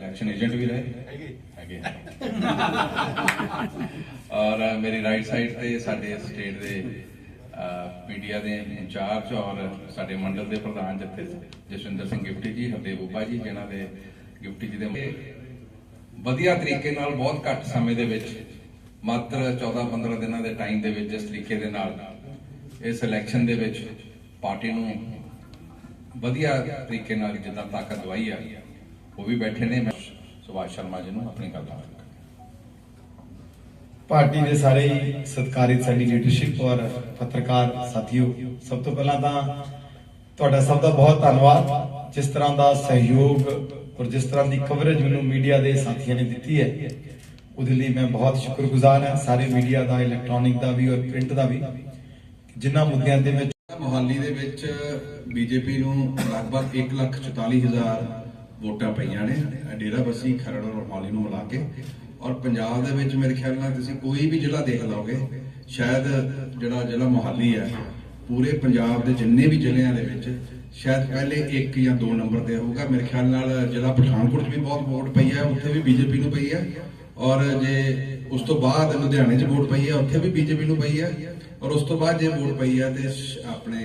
Election agent ਵੀ ਰਹੇ। ਹੈਗੇ। ਔਰ ਮੇਰੀ ਰਾਈਟ ਸਾਈਡ ਤੇ ਸਾਡੇ ਸਟੇਟ ਦੇ ਮੀਡੀਆ ਦੇ ਇੰਚਾਰਜ ਔਰ ਸਾਡੇ ਮੰਡਲ ਦੇ ਪ੍ਰਧਾਨ ਜਥੇ ਜਸਵਿੰਦਰ ਸਿੰਘ ਗਿਫਟੀ ਜੀ ਹਰਦੇਵ ਉਪਾ ਜੀ ਜਿਨ੍ਹਾਂ ਦੇ ਗਿਫਟੀ ਜੀ ਦੇ ਵਧੀਆ ਤਰੀਕੇ ਨਾਲ ਬਹੁਤ ਘੱਟ ਸਮੇਂ ਦੇ ਵਿੱਚ ਮਾਤਰ 14-15 ਦਿਨਾਂ ਦੇ ਟਾਈਮ ਦੇ ਵਿੱਚ ਜਿਸ ਤਰੀਕੇ ਦੇ ਨਾਲ ਇਸ ਇਲੈਕਸ਼ਨ ਦੇ ਵਿੱਚ ਪਾਰਟੀ ਨੂੰ ਵਧੀਆ ਤਰੀਕੇ ਨਾਲ ਜਿੱਦਾਂ ਤਾਕਤ ਦਵਾਈ ਆ ਉਹ ਵੀ ਬੈਠੇ ਨੇ। ਸੁਭਾਸ਼ ਸ਼ਰਮਾ ਜੀ ਨੂੰ ਆਪਣੀ ਗੱਲ ਦਾ ਪਾਰਟੀ ਦੇ ਸਾਰੇ ਸਤਿਕਾਰਿਤ ਸਾਡੀ ਲੀਡਰਸ਼ਿਪ ਔਰ ਪੱਤਰਕਾਰ ਸਾਥੀਓ ਸਭ ਤੋਂ ਪਹਿਲਾਂ ਤਾਂ ਤੁਹਾਡਾ ਸਭ ਦਾ ਬਹੁਤ ਧੰਨਵਾਦ। ਜਿਸ ਤਰ੍ਹਾਂ ਦਾ ਸਹਿਯੋਗ ਔਰ ਜਿਸ ਤਰ੍ਹਾਂ ਦੀ ਕਵਰੇਜ ਮੈਨੂੰ ਮੀਡੀਆ ਦੇ ਸਾਥੀਆਂ ਨੇ ਦਿੱਤੀ ਹੈ ਉਹਦੇ ਲਈ ਮੈਂ ਬਹੁਤ ਸ਼ੁਕਰਗੁਜ਼ਾਰ ਹਾਂ। ਸਾਰੇ ਮੀਡੀਆ ਦਾ ਇਲੈਕਟ੍ਰੋਨਿਕ ਦਾ ਵੀ ਔਰ ਪ੍ਰਿੰਟ ਦਾ ਵੀ। ਜਿਨ੍ਹਾਂ ਮੁੱਦਿਆਂ ਦੇ ਵਿੱਚ ਮੋਹਾਲੀ ਦੇ ਵਿੱਚ ਬੀਜੇਪੀ ਨੂੰ ਲਗਭਗ 1,44,000 ਵੋਟਾਂ ਪਈਆਂ ਨੇ ਡੇਰਾ ਬੱਸੀ ਖਰੜ ਔਰ ਮੋਹਾਲੀ ਨੂੰ ਮਿਲਾ ਕੇ। ਔਰ ਪੰਜਾਬ ਦੇ ਵਿੱਚ ਮੇਰੇ ਖਿਆਲ ਨਾਲ ਤੁਸੀਂ ਕੋਈ ਵੀ ਜ਼ਿਲ੍ਹਾ ਦੇਖ ਲਓਗੇ, ਸ਼ਾਇਦ ਜਿਹੜਾ ਜ਼ਿਲ੍ਹਾ ਮੋਹਾਲੀ ਹੈ, ਪੂਰੇ ਪੰਜਾਬ ਦੇ ਜਿੰਨੇ ਵੀ ਜ਼ਿਲ੍ਹਿਆਂ ਦੇ ਵਿੱਚ ਸ਼ਾਇਦ ਪਹਿਲੇ 1 ਜਾਂ 2 ਨੰਬਰ ਤੇ ਹੋਊਗਾ। ਮੇਰੇ ਖਿਆਲ ਨਾਲ ਜ਼ਿਲ੍ਹਾ ਪਠਾਨਕੋਟ 'ਚ ਵੀ ਬਹੁਤ ਵੋਟ ਪਈ ਹੈ, ਉੱਥੇ ਵੀ ਬੀਜੇਪੀ ਨੂੰ ਪਈ ਹੈ। ਔਰ ਜੇ ਉਸ ਤੋਂ ਬਾਅਦ ਲੁਧਿਆਣੇ 'ਚ ਵੋਟ ਪਈ ਹੈ, ਉੱਥੇ ਵੀ ਬੀਜੇਪੀ ਨੂੰ ਪਈ ਹੈ। ਔਰ ਉਸ ਤੋਂ ਬਾਅਦ ਜੇ ਵੋਟ ਪਈ ਹੈ ਤੇ ਆਪਣੇ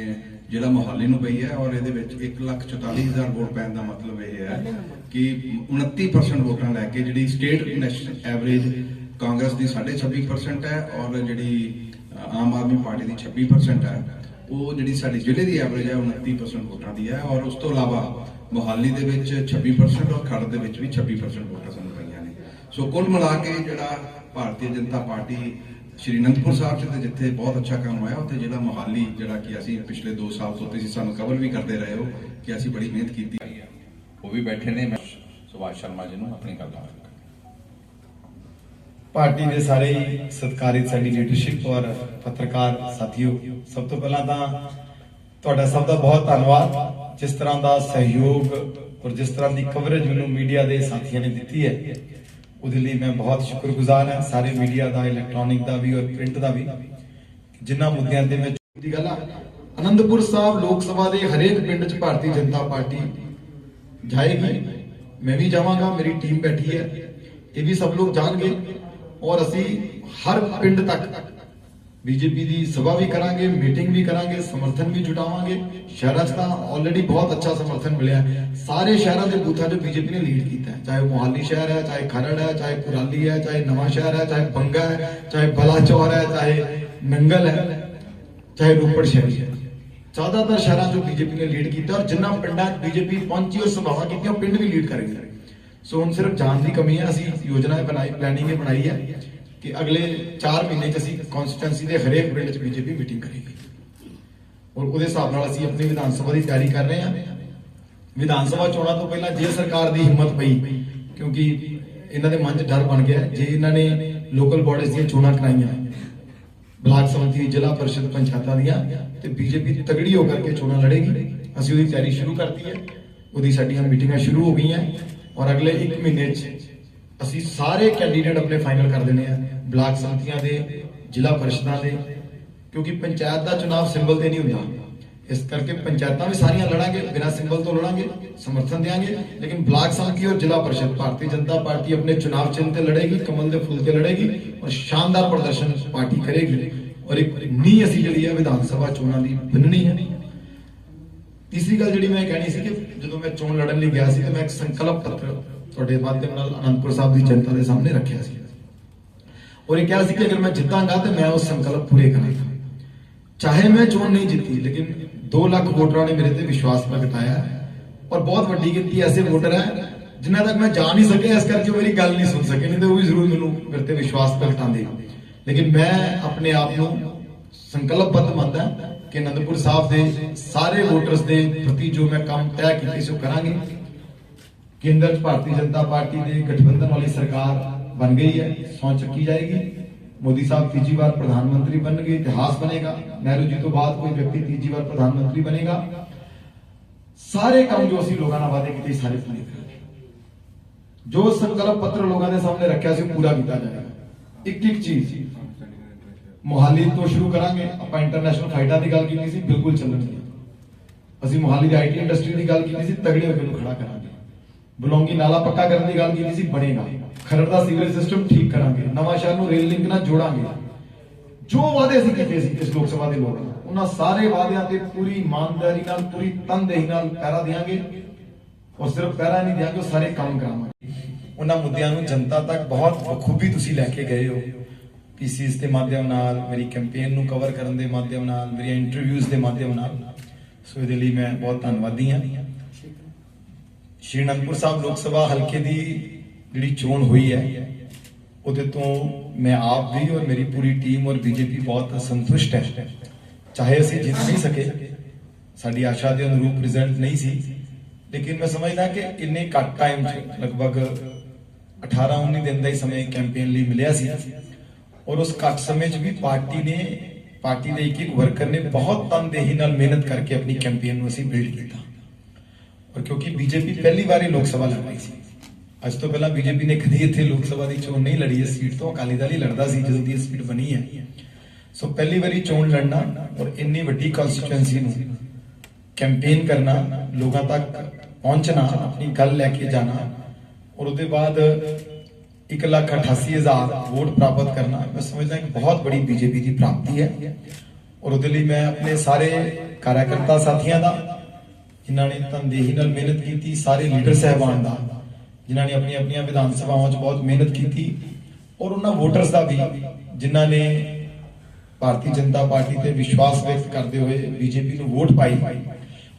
ਜਿਹੜਾ ਮੋਹਾਲੀ ਨੂੰ ਪਈ ਹੈ ਔਰ ਇਹਦੇ ਵਿੱਚ 144000 ਵੋਟ ਪੈਣ ਦਾ ਮਤਲਬ ਇਹ ਹੈ ਕਿ 29% ਵੋਟਾਂ ਲੈ ਕੇ ਜਿਹੜੀ ਸਟੇਟ ਨੈਸ਼ਨਲ ਐਵਰੇਜ ਕਾਂਗਰਸ ਦੀ 26.5% ਹੈ ਔਰ ਜਿਹੜੀ ਆਮ ਆਦਮੀ ਪਾਰਟੀ ਦੀ 26% ਹੈ ਉਹ ਜਿਹੜੀ ਸਾਡੀ ਜ਼ਿਲ੍ਹੇ ਦੀ ਐਵਰੇਜ ਹੈ ਉਹ 29% ਵੋਟਾਂ ਦੀ ਹੈ ਔਰ ਉਸ ਤੋਂ ਇਲਾਵਾ ਮੋਹਾਲੀ ਦੇ ਵਿੱਚ 26% ਔਰ ਖਰੜ ਦੇ ਵਿੱਚ ਵੀ 26% ਵੋਟਾਂ ਸਾਨੂੰ ਪਈਆਂ ਨੇ। ਸੋ ਕੁੱਲ ਮਿਲਾ ਕੇ ਜਿਹੜਾ ਭਾਰਤੀ ਜਨਤਾ ਪਾਰਟੀ ਸ਼੍ਰੀ ਅਨੰਦਪੁਰ ਸਾਹਿਬ 'ਚ ਤੇ ਜਿੱਥੇ ਬਹੁਤ ਅੱਛਾ ਕੰਮ ਹੋਇਆ ਉੱਥੇ ਜਿਹੜਾ ਮੋਹਾਲੀ ਜਿਹੜਾ ਕਿ ਅਸੀਂ ਪਿਛਲੇ 2 ਸਾਲ ਤੋਂ ਤੁਸੀਂ ਸਾਨੂੰ ਕਵਰ ਵੀ ਕਰਦੇ ਰਹੇ ਹੋ ਕਿ ਅਸੀਂ ਬੜੀ ਮਿਹਨਤ ਕੀਤੀ ਉਹ ਵੀ ਬੈਠੇ ਨੇ ਮੈਂ ਸੁਭਾਸ਼ ਸ਼ਰਮਾ ਜੀ ਨੂੰ ਆਪਣੀ ਗੱਲ ਦਾ ਪਾਰਟੀ ਦੇ ਸਾਰੇ ਹੀ ਸਤਿਕਾਰਿਤ ਸਾਡੀ ਲੀਡਰਸ਼ਿਪ ਔਰ ਪੱਤਰਕਾਰ ਸਾਥੀਓ ਸਭ ਤੋਂ ਪਹਿਲਾਂ ਤਾਂ ਤੁਹਾਡਾ ਸਭ ਦਾ ਬਹੁਤ ਧੰਨਵਾਦ। ਜਿਸ ਤਰ੍ਹਾਂ ਦਾ ਸਹਿਯੋਗ ਔਰ ਜਿਸ ਤਰ੍ਹਾਂ ਦੀ ਕਵਰੇਜ ਮੈਨੂੰ ਮੀਡੀਆ ਦੇ ਸਾਥੀਆਂ ਨੇ ਦਿੱਤੀ ਹੈ ਉਹਦੇ ਲਈ ਮੈਂ ਬਹੁਤ ਸ਼ੁਕਰਗੁਜ਼ਾਰ ਹਾਂ, ਸਾਰੇ ਮੀਡੀਆ ਦਾ ਇਲੈਕਟ੍ਰੋਨਿਕ ਦਾ ਵੀ ਔਰ ਪ੍ਰਿੰਟ ਦਾ ਵੀ। ਜਿਨ੍ਹਾਂ ਮੁੱਦਿਆਂ ਤੇ ਮੈਂ ਦੀ ਗੱਲ ਆ, ਅਨੰਦਪੁਰ ਸਾਹਿਬ ਲੋਕ ਸਭਾ ਦੇ ਹਰੇਕ ਪਿੰਡ 'ਚ ਭਾਰਤੀ ਜਨਤਾ ਪਾਰਟੀ ਜਾਏਗੀ। ਮੈਂ ਵੀ ਜਾਵਾਂਗਾ, ਮੇਰੀ ਟੀਮ ਬੈਠੀ ਹੈ, ਇਹ ਵੀ ਸਭ ਲੋਕ ਜਾਣਗੇ। ਔਰ ਅਸੀਂ ਹਰ ਪਿੰਡ ਤੱਕ ਬੀਜੇਪੀ ਦੀ ਸਭਾ ਵੀ ਕਰਾਂਗੇ, ਮੀਟਿੰਗ ਵੀ ਕਰਾਂਗੇ, ਸਮਰਥਨ ਵੀ ਜੁਟਾਵਾਂਗੇ। ਸ਼ਹਿਰਾਂ 'ਚ ਤਾਂ ਆਲਰੇਡੀ ਬਹੁਤ ਅੱਛਾ ਸਮਰਥਨ ਮਿਲਿਆ। ਸਾਰੇ ਸ਼ਹਿਰਾਂ ਦੇ ਬੂਥਾਂ 'ਚ ਬੀਜੇਪੀ ਨੇ ਲੀਡ ਕੀਤਾ ਚਾਹੇ ਉਹ ਮੋਹਾਲੀ ਸ਼ਹਿਰ ਹੈ, ਚਾਹੇ ਖਰੜ ਹੈ, ਚਾਹੇ ਕੁਰਾਲੀ ਹੈ, ਚਾਹੇ ਨਵਾਂ ਸ਼ਹਿਰ ਹੈ, ਚਾਹੇ ਬੰਗਾ ਹੈ, ਚਾਹੇ ਬਲਾਚੌਰ ਹੈ, ਚਾਹੇ ਨੰਗਲ ਹੈ, ਚਾਹੇ ਰੋਪੜ ਸ਼ਹਿਰ। ਹੈ ਜ਼ਿਆਦਾਤਰ ਸ਼ਹਿਰਾਂ 'ਚੋਂ ਬੀਜੇਪੀ ਨੇ ਲੀਡ ਕੀਤਾ ਔਰ ਜਿੰਨਾ ਪਿੰਡਾਂ 'ਚ ਬੀਜੇਪੀ ਪਹੁੰਚੀ ਔਰ ਸਭਾਵਾਂ ਕੀਤੀਆਂ, ਉਹ ਪਿੰਡ ਵੀ ਲੀਡ ਕਰੇਗੀ ਸੋ ਹੁਣ ਸਿਰਫ ਜਾਣ ਦੀ ਕਮੀ ਹੈ। ਅਸੀਂ ਯੋਜਨਾ ਬਣਾਈ ਪਲੈਨਿੰਗ ਬਣਾਈ ਹੈ ਕਿ ਅਗਲੇ 4 ਮਹੀਨੇ 'ਚ ਅਸੀਂ ਕਨਸਟੀਟੈਂਸੀ ਦੇ ਹਰੇਕ ਪਿੰਡ 'ਚ ਬੀਜੇਪੀ ਮੀਟਿੰਗ ਕਰੇਗੀ। ਔਰ ਉਹਦੇ ਹਿਸਾਬ ਨਾਲ ਅਸੀਂ ਆਪਣੀ ਵਿਧਾਨ ਸਭਾ ਦੀ ਤਿਆਰੀ ਕਰ ਰਹੇ ਹਾਂ। ਵਿਧਾਨ ਸਭਾ ਚੋਣਾਂ ਤੋਂ ਪਹਿਲਾਂ ਜੇ ਸਰਕਾਰ ਦੀ ਹਿੰਮਤ ਪਈ, ਕਿਉਂਕਿ ਇਹਨਾਂ ਦੇ ਮਨ 'ਚ ਡਰ ਬਣ ਗਿਆ, ਜੇ ਇਹਨਾਂ ਨੇ ਲੋਕਲ ਬਾਡੀਜ਼ ਦੀਆਂ ਚੋਣਾਂ ਕਰਾਈਆਂ, ਬਲਾਕ ਸਮਿਤੀ ਜ਼ਿਲ੍ਹਾ ਪਰਿਸ਼ਦ ਪੰਚਾਇਤਾਂ ਦੀਆਂ, ਤੇ ਬੀਜੇਪੀ ਤਗੜੀ ਹੋ ਕਰਕੇ ਚੋਣਾਂ ਲੜੇਗੀ। ਅਸੀਂ ਉਹਦੀ ਤਿਆਰੀ ਸ਼ੁਰੂ ਕਰਤੀ ਹੈ। ਉਹਦੀ ਸਾਡੀਆਂ ਮੀਟਿੰਗਾਂ ਸ਼ੁਰੂ ਹੋ ਗਈਆਂ। ਔਰ ਅਗਲੇ 1 ਮਹੀਨੇ 'ਚ ਅਸੀਂ ਸਾਰੇ ਕੈਂਡੀਡੇਟ ਆਪਣੇ ਫਾਈਨਲ ਕਰ ਦੇਣੇ ਆ। ਬਲਾਕ ਸਮਿਤੀਆਂ ਦੇ ਜ਼ਿਲ੍ਹਾ ਪਰਿਸ਼ਦਾਂ ਦੇ, ਕਿਉਂਕਿ ਪੰਚਾਇਤ ਦਾ ਚੁਣਾਵ ਸਿੰਬਲ ਤੇ ਨਹੀਂ ਹੁੰਦਾ। ਇਸ ਕਰਕੇ ਪੰਚਾਇਤਾਂ ਵੀ ਸਾਰੀਆਂ ਲੜਾਂਗੇ, ਬਿਨਾਂ ਸਿੰਬਲ ਤੋਂ ਲੜਾਂਗੇ, ਸਮਰਥਨ ਦੇਾਂਗੇ ਲੇਕਿਨ ਬਲਾਕ ਸਮਿਤੀ ਔਰ ਜ਼ਿਲ੍ਹਾ ਪਰਿਸ਼ਦ, ਭਾਰਤੀ ਜਨਤਾ ਪਾਰਟੀ ਆਪਣੇ ਚੁਣਾਵ ਚਿੰਨ੍ਹ ਤੇ ਲੜੇਗੀ, ਕਮਲ ਦੇ ਫੁੱਲ ਤੇ ਲੜੇਗੀ ਔਰ ਸ਼ਾਨਦਾਰ ਪ੍ਰਦਰਸ਼ਨ ਪਾਰਟੀ ਕਰੇਗੀ। ਔਰ ਇੱਕ ਨੀ ਅਸੀਂ ਜਿਹੜੀ ਹੈ ਵਿਧਾਨ ਸਭਾ ਚੋਣਾਂ ਦੀ ਬੰਨਣੀ ਹੈ। ਤੀਸਰੀ ਗੱਲ ਜਿਹੜੀ ਮੈਂ ਕਹਿਣੀ ਸੀ ਕਿ ਜਦੋਂ ਮੈਂ ਚੋਣ ਲੜਨ ਲਈ ਗਿਆ ਸੀ, ਤੇ ਮੈਂ ਇੱਕ ਸੰਕਲਪ ਪੱਤਰ ਤੁਹਾਡੇ ਮਾਧਿਅਮ ਨਾਲ ਅਨੰਦਪੁਰ ਸਾਹਿਬ ਦੀ ਜਨਤਾ ਦੇ ਸਾਹਮਣੇ ਰੱਖਿਆ ਸੀ। ਔਰ ਇਹ ਕਿਹਾ ਸੀ ਕਿ ਅਗਰ ਮੈਂ ਜਿੱਤਾਂਗਾ ਤੇ ਮੈਂ ਉਹ ਸੰਕਲਪ ਪੂਰੇ ਕਰਾਂਗਾ। ਚਾਹੇ ਮੈਂ ਚੋਣ ਨਹੀਂ ਜਿੱਤੀ, ਲੇਕਿਨ 2 ਲੱਖ ਵੋਟਰਾਂ ਨੇ ਮੇਰੇ ਤੇ ਵਿਸ਼ਵਾਸ ਪ੍ਰਗਟਾਇਆ ਔਰ ਬਹੁਤ ਵੱਡੀ ਗਿਣਤੀ ਐਸੇ ਵੋਟਰ ਹੈ ਜਿਨ੍ਹਾਂ ਤੱਕ ਮੈਂ ਜਾ ਨਹੀਂ ਸਕਿਆ, ਇਸ ਕਰਕੇ ਉਹ ਮੇਰੀ ਗੱਲ ਨਹੀਂ ਸੁਣ ਸਕੇ, ਨਹੀਂ ਤੇ ਉਹ ਵੀ ਜ਼ਰੂਰ ਮੈਨੂੰ ਮੇਰੇ ਤੇ ਵਿਸ਼ਵਾਸ ਪ੍ਰਗਟਾਉਂਦੇ। ਲੇਕਿਨ ਮੈਂ ਆਪਣੇ ਆਪ ਨੂੰ ਸੰਕਲਪਬੱਧ ਮੰਨਦਾ ਕਿ ਅਨੰਦਪੁਰ ਸਾਹਿਬ ਦੇ ਸਾਰੇ ਵੋਟਰਸ ਦੇ ਪ੍ਰਤੀ ਜੋ ਮੈਂ ਕੰਮ ਤੈਅ ਕੀਤੇ ਸੋ ਕਰਾਂਗੇ। ਕੇਂਦਰ 'ਚ ਭਾਰਤੀ ਜਨਤਾ ਪਾਰਟੀ ਦੇ ਗਠਬੰਧਨ ਵਾਲੀ ਸਰਕਾਰ ਬਣ ਗਈ ਹੈ ਸੌਂ ਚੱਕੀ ਜਾਏਗੀ। ਮੋਦੀ ਸਾਹਿਬ ਤੀਜੀ ਵਾਰ ਪ੍ਰਧਾਨ ਮੰਤਰੀ ਬਣਨਗੇ, ਇਤਿਹਾਸ ਬਣੇਗਾ। ਨਹਿਰੂ ਜੀ ਤੋਂ ਬਾਅਦ ਕੋਈ ਵਿਅਕਤੀ ਤੀਜੀ ਵਾਰ ਪ੍ਰਧਾਨ ਮੰਤਰੀ ਬਣੇਗਾ। ਸਾਰੇ ਕੰਮ ਜੋ ਅਸੀਂ ਲੋਕਾਂ ਨਾਲ ਵਾਅਦੇ ਕੀਤੇ ਸਾਰੇ ਪੂਰੇ ਕਰਾਂਗੇ। ਜੋ ਸੰਕਲਪ ਪੱਤਰ ਲੋਕਾਂ ਦੇ ਸਾਹਮਣੇ ਰੱਖਿਆ ਸੀ, ਉਹ ਪੂਰਾ ਕੀਤਾ ਜਾਏਗਾ। ਇੱਕ ਇੱਕ ਚੀਜ਼, ਮੋਹਾਲੀ ਤੋਂ ਸ਼ੁਰੂ ਕਰਾਂਗੇ। ਆਪਾਂ ਇੰਟਰਨੈਸ਼ਨਲ ਫਾਈਟਾਂ ਦੀ ਗੱਲ ਕੀਤੀ ਸੀ, ਬਿਲਕੁਲ ਚੱਲਣਗੀਆਂ ਅਸੀਂ ਮੋਹਾਲੀ ਦੀ ਆਈਟੀ ਇੰਡਸਟਰੀ ਦੀ ਗੱਲ ਕੀਤੀ ਸੀ, ਤਗੜੇ ਹੋ ਕੇ ਉਹਨੂੰ ਖੜਾ ਕਰਾਂਗੇ। ਬਲੌਂਗੀ ਨਾਲਾ ਪੱਕਾ ਕਰਨ ਦੀ ਗੱਲ ਕੀਤੀ ਸੀ ਬਣੇਗਾ ਖਰੜ ਦਾ ਸੀਵਰੇਜ ਸਿਸਟਮ ਠੀਕ ਕਰਾਂਗੇ। ਨਵਾਂ ਸ਼ਹਿਰ ਨੂੰ ਰੇਲ ਲਿੰਕ ਨਾਲ ਜੋੜਾਂਗੇ। ਜੋ ਵਾਅਦੇ ਅਸੀਂ ਕੀਤੇ ਸੀ ਇਸ ਲੋਕ ਸਭਾ ਦੇ ਲੋਕਾਂ, ਉਹਨਾਂ ਸਾਰੇ ਵਾਅਦਿਆਂ ਤੇ ਪੂਰੀ ਇਮਾਨਦਾਰੀ ਨਾਲ, ਪੂਰੀ ਤਨਦੇਹੀ ਨਾਲ ਪਹਿਰਾ ਦੇਵਾਂਗੇ ਔਰ ਸਿਰਫ ਪਹਿਰਾ ਨਹੀਂ ਦੇਵਾਂਗੇ ਉਹ ਸਾਰੇ ਕੰਮ ਕਰਾਂਗੇ। ਉਹਨਾਂ ਮੁੱਦਿਆਂ ਨੂੰ ਜਨਤਾ ਤੱਕ ਬਹੁਤ ਬਖੂਬੀ ਤੁਸੀਂ ਲੈ ਕੇ ਗਏ ਹੋ। ਪੀਸੀਸ ਦੇ ਮਾਧਿਅਮ ਨਾਲ, ਮੇਰੀ ਕੈਂਪੇਨ ਨੂੰ ਕਵਰ ਕਰਨ ਦੇ ਮਾਧਿਅਮ ਨਾਲ, ਮੇਰੀਆਂ ਇੰਟਰਵਿਊਜ਼ ਦੇ ਮਾਧਿਅਮ ਨਾਲ। ਸੋ ਇਹਦੇ ਲਈ ਮੈਂ ਬਹੁਤ ਧੰਨਵਾਦੀ ਹਾਂ। ਸ਼੍ਰੀ ਅਨੰਦਪੁਰ ਸਾਹਿਬ ਲੋਕ ਸਭਾ ਹਲਕੇ ਦੀ ਜਿਹੜੀ ਚੋਣ ਹੋਈ ਹੈ, ਉਹਦੇ ਤੋਂ ਮੈਂ ਆਪ ਵੀ ਔਰ ਮੇਰੀ ਪੂਰੀ ਟੀਮ ਔਰ ਬੀਜੇਪੀ ਬਹੁਤ ਸੰਤੁਸ਼ਟ ਹੈ। ਚਾਹੇ ਅਸੀਂ ਜਿੱਤ ਨਹੀਂ ਸਕੇ, ਸਾਡੀ ਆਸ਼ਾ ਦੇ ਅਨੁਰੂਪ ਰਿਜ਼ਲਟ ਨਹੀਂ ਸੀ, ਲੇਕਿਨ ਮੈਂ ਸਮਝਦਾ ਕਿ ਇੰਨੇ ਘੱਟ ਟਾਈਮ 'ਚ ਲਗਭਗ 18 19 ਦਿਨ ਦਾ ਹੀ ਸਮੇਂ ਕੈਂਪੇਨ ਲਈ ਮਿਲਿਆ ਸੀ ਔਰ ਉਸ ਘੱਟ ਸਮੇਂ 'ਚ ਵੀ ਪਾਰਟੀ ਨੇ, ਪਾਰਟੀ ਦੇ ਇੱਕ ਇੱਕ ਵਰਕਰ ਨੇ ਬਹੁਤ ਤਨਦੇਹੀ ਨਾਲ ਮਿਹਨਤ ਕਰਕੇ ਆਪਣੀ ਕੈਂਪੇਨ ਨੂੰ ਅਸੀਂ ਬਿਲਡ ਕੀਤਾ। ਔਰ ਕਿਉਂਕਿ ਬੀਜੇਪੀ ਪਹਿਲੀ ਵਾਰੀ ਲੋਕ ਸਭਾ ਲੜ ਰਹੀ ਸੀ। ਅੱਜ ਤੋਂ ਪਹਿਲਾਂ ਬੀਜੇਪੀ ਨੇ ਕਦੀ ਇੱਥੇ ਲੋਕ ਸਭਾ ਦੀ ਚੋਣ ਨਹੀਂ ਲੜੀ। ਇਸ ਸੀਟ ਤੋਂ ਅਕਾਲੀ ਦਲ ਹੀ ਲੜਦਾ ਸੀ ਜਦੋਂ ਦੀ ਇਹ ਸੀਟ ਬਣੀ ਹੈ। ਸੋ ਪਹਿਲੀ ਵਾਰੀ ਚੋਣ ਲੜਨਾ ਔਰ ਇੰਨੀ ਵੱਡੀ ਕਨਸਟੀਚੁਐਂਸੀ ਨੂੰ ਕੈਂਪੇਨ ਕਰਨਾ, ਲੋਕਾਂ ਤੱਕ ਪਹੁੰਚਣਾ, ਆਪਣੀ ਗੱਲ ਲੈ ਕੇ ਜਾਣਾ ਔਰ ਉਹਦੇ ਬਾਅਦ 188000 ਵੋਟ ਪ੍ਰਾਪਤ ਕਰਨਾ, ਮੈਂ ਸਮਝਦਾ ਕਿ ਬਹੁਤ ਬੜੀ ਬੀਜੇਪੀ ਦੀ ਪ੍ਰਾਪਤੀ ਹੈ। ਔਰ ਉਹਦੇ ਲਈ ਮੈਂ ਆਪਣੇ ਸਾਰੇ ਕਾਰਜਕਰਤਾ ਸਾਥੀਆਂ ਦਾ ਜਿਨ੍ਹਾਂ ਨੇ ਤਨਦੇਹੀ ਨਾਲ ਮਿਹਨਤ ਕੀਤੀ, ਸਾਰੇ ਲੀਡਰ ਸਹਿਬਾਨ ਦਾ, ਜਿਨ੍ਹਾਂ ਨੇ ਆਪਣੀਆਂ ਆਪਣੀਆਂ ਵਿਧਾਨ ਸਭਾਵਾਂ 'ਚ ਬਹੁਤ ਮਿਹਨਤ ਕੀਤੀ ਔਰ ਉਹਨਾਂ ਵੋਟਰਸ ਦਾ ਵੀ, ਜਿਨ੍ਹਾਂ ਨੇ ਭਾਰਤੀ ਜਨਤਾ ਪਾਰਟੀ ਤੇ ਵਿਸ਼ਵਾਸ ਵਿਅਕਤ ਕਰਦੇ ਹੋਏ ਬੀਜੇਪੀ ਨੂੰ ਵੋਟ ਪਾਈ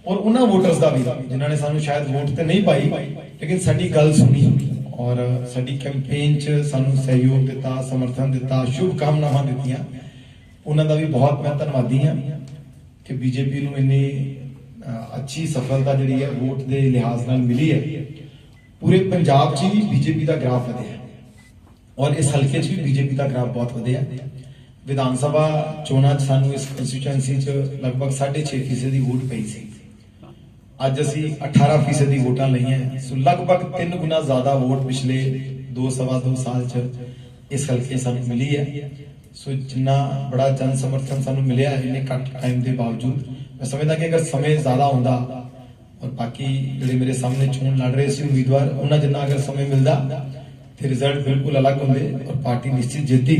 ਔਰ ਉਹਨਾਂ ਵੋਟਰਸ ਦਾ ਵੀ, ਜਿਨ੍ਹਾਂ ਨੇ ਸਾਨੂੰ ਸ਼ਾਇਦ ਵੋਟ ਤੇ ਨਹੀਂ ਪਾਈ, ਲੇਕਿਨ ਸਾਡੀ ਗੱਲ ਸੁਣੀ ਔਰ ਸਾਡੀ ਕੈਂਪੇਨ 'ਚ ਸਾਨੂੰ ਸਹਿਯੋਗ ਦਿੱਤਾ, ਸਮਰਥਨ ਦਿੱਤਾ ਸ਼ੁਭ ਕਾਮਨਾਵਾਂ ਦਿੱਤੀਆਂ, ਉਹਨਾਂ ਦਾ ਵੀ ਬਹੁਤ ਮੈਂ ਧੰਨਵਾਦੀ ਹਾਂ ਕਿ ਬੀਜੇਪੀ ਨੂੰ ਇੰਨੀ ਅੱਛੀ ਸਫਲਤਾ ਜਿਹੜੀ ਹੈ ਵੋਟ ਦੇ ਲਿਹਾਜ਼ ਨਾਲ ਮਿਲੀ ਹੈ। ਪੂਰੇ ਪੰਜਾਬ 'ਚ ਹੀ ਬੀਜੇਪੀ ਦਾ ਗ੍ਰਾਫ ਵਧਿਆ ਹੈ। ਔਰ ਇਸ ਹਲਕੇ 'ਚ ਵੀ ਬੀਜੇਪੀ ਦਾ ਗ੍ਰਾਫ ਬਹੁਤ ਵਧਿਆ ਹੈ। ਵਿਧਾਨ ਸਭਾ ਚੋਣਾਂ 'ਚ ਸਾਨੂੰ ਇਸ ਕੰਸਟੀਚੁਐਂਸੀ 'ਚ ਲਗਭਗ 6.5% ਦੀ ਵੋਟ ਪਈ ਸੀ। ਅੱਜ ਅਸੀਂ 18% ਦੀ ਵੋਟਾਂ ਲਈਆਂ ਸੋ ਲਗਭਗ 3 ਗੁਣਾ ਜ਼ਿਆਦਾ ਵੋਟ ਪਿਛਲੇ 2 ਸਵਾ 2 ਸਾਲ 'ਚ ਇਸ ਹਲਕੇ ਸਾਨੂੰ ਮਿਲੀ ਹੈ। ਸੋ ਜਿੰਨਾ ਬੜਾ ਜਨ ਸਮਰਥਨ ਸਾਨੂੰ ਮਿਲਿਆ ਹੈ, ਇੰਨੇ ਘੱਟ ਟਾਈਮ ਦੇ ਬਾਵਜੂਦ ਮੈਂ ਸਮਝਦਾ ਕਿ ਅਗਰ ਸਮੇਂ ਜ਼ਿਆਦਾ ਹੁੰਦਾ ਔਰ ਬਾਕੀ ਜਿਹੜੇ ਮੇਰੇ ਸਾਹਮਣੇ ਚੋਣ ਲੜ ਰਹੇ ਸੀ ਉਮੀਦਵਾਰ, ਉਹਨਾਂ ਜਿੰਨਾ ਅਗਰ ਸਮੇਂ ਮਿਲਦਾ, ਤੇ ਰਿਜ਼ਲਟ ਬਿਲਕੁਲ ਅਲੱਗ ਹੁੰਦੇ ਔਰ ਪਾਰਟੀ ਨਿਸ਼ਚਿਤ ਜਿੱਤਦੀ।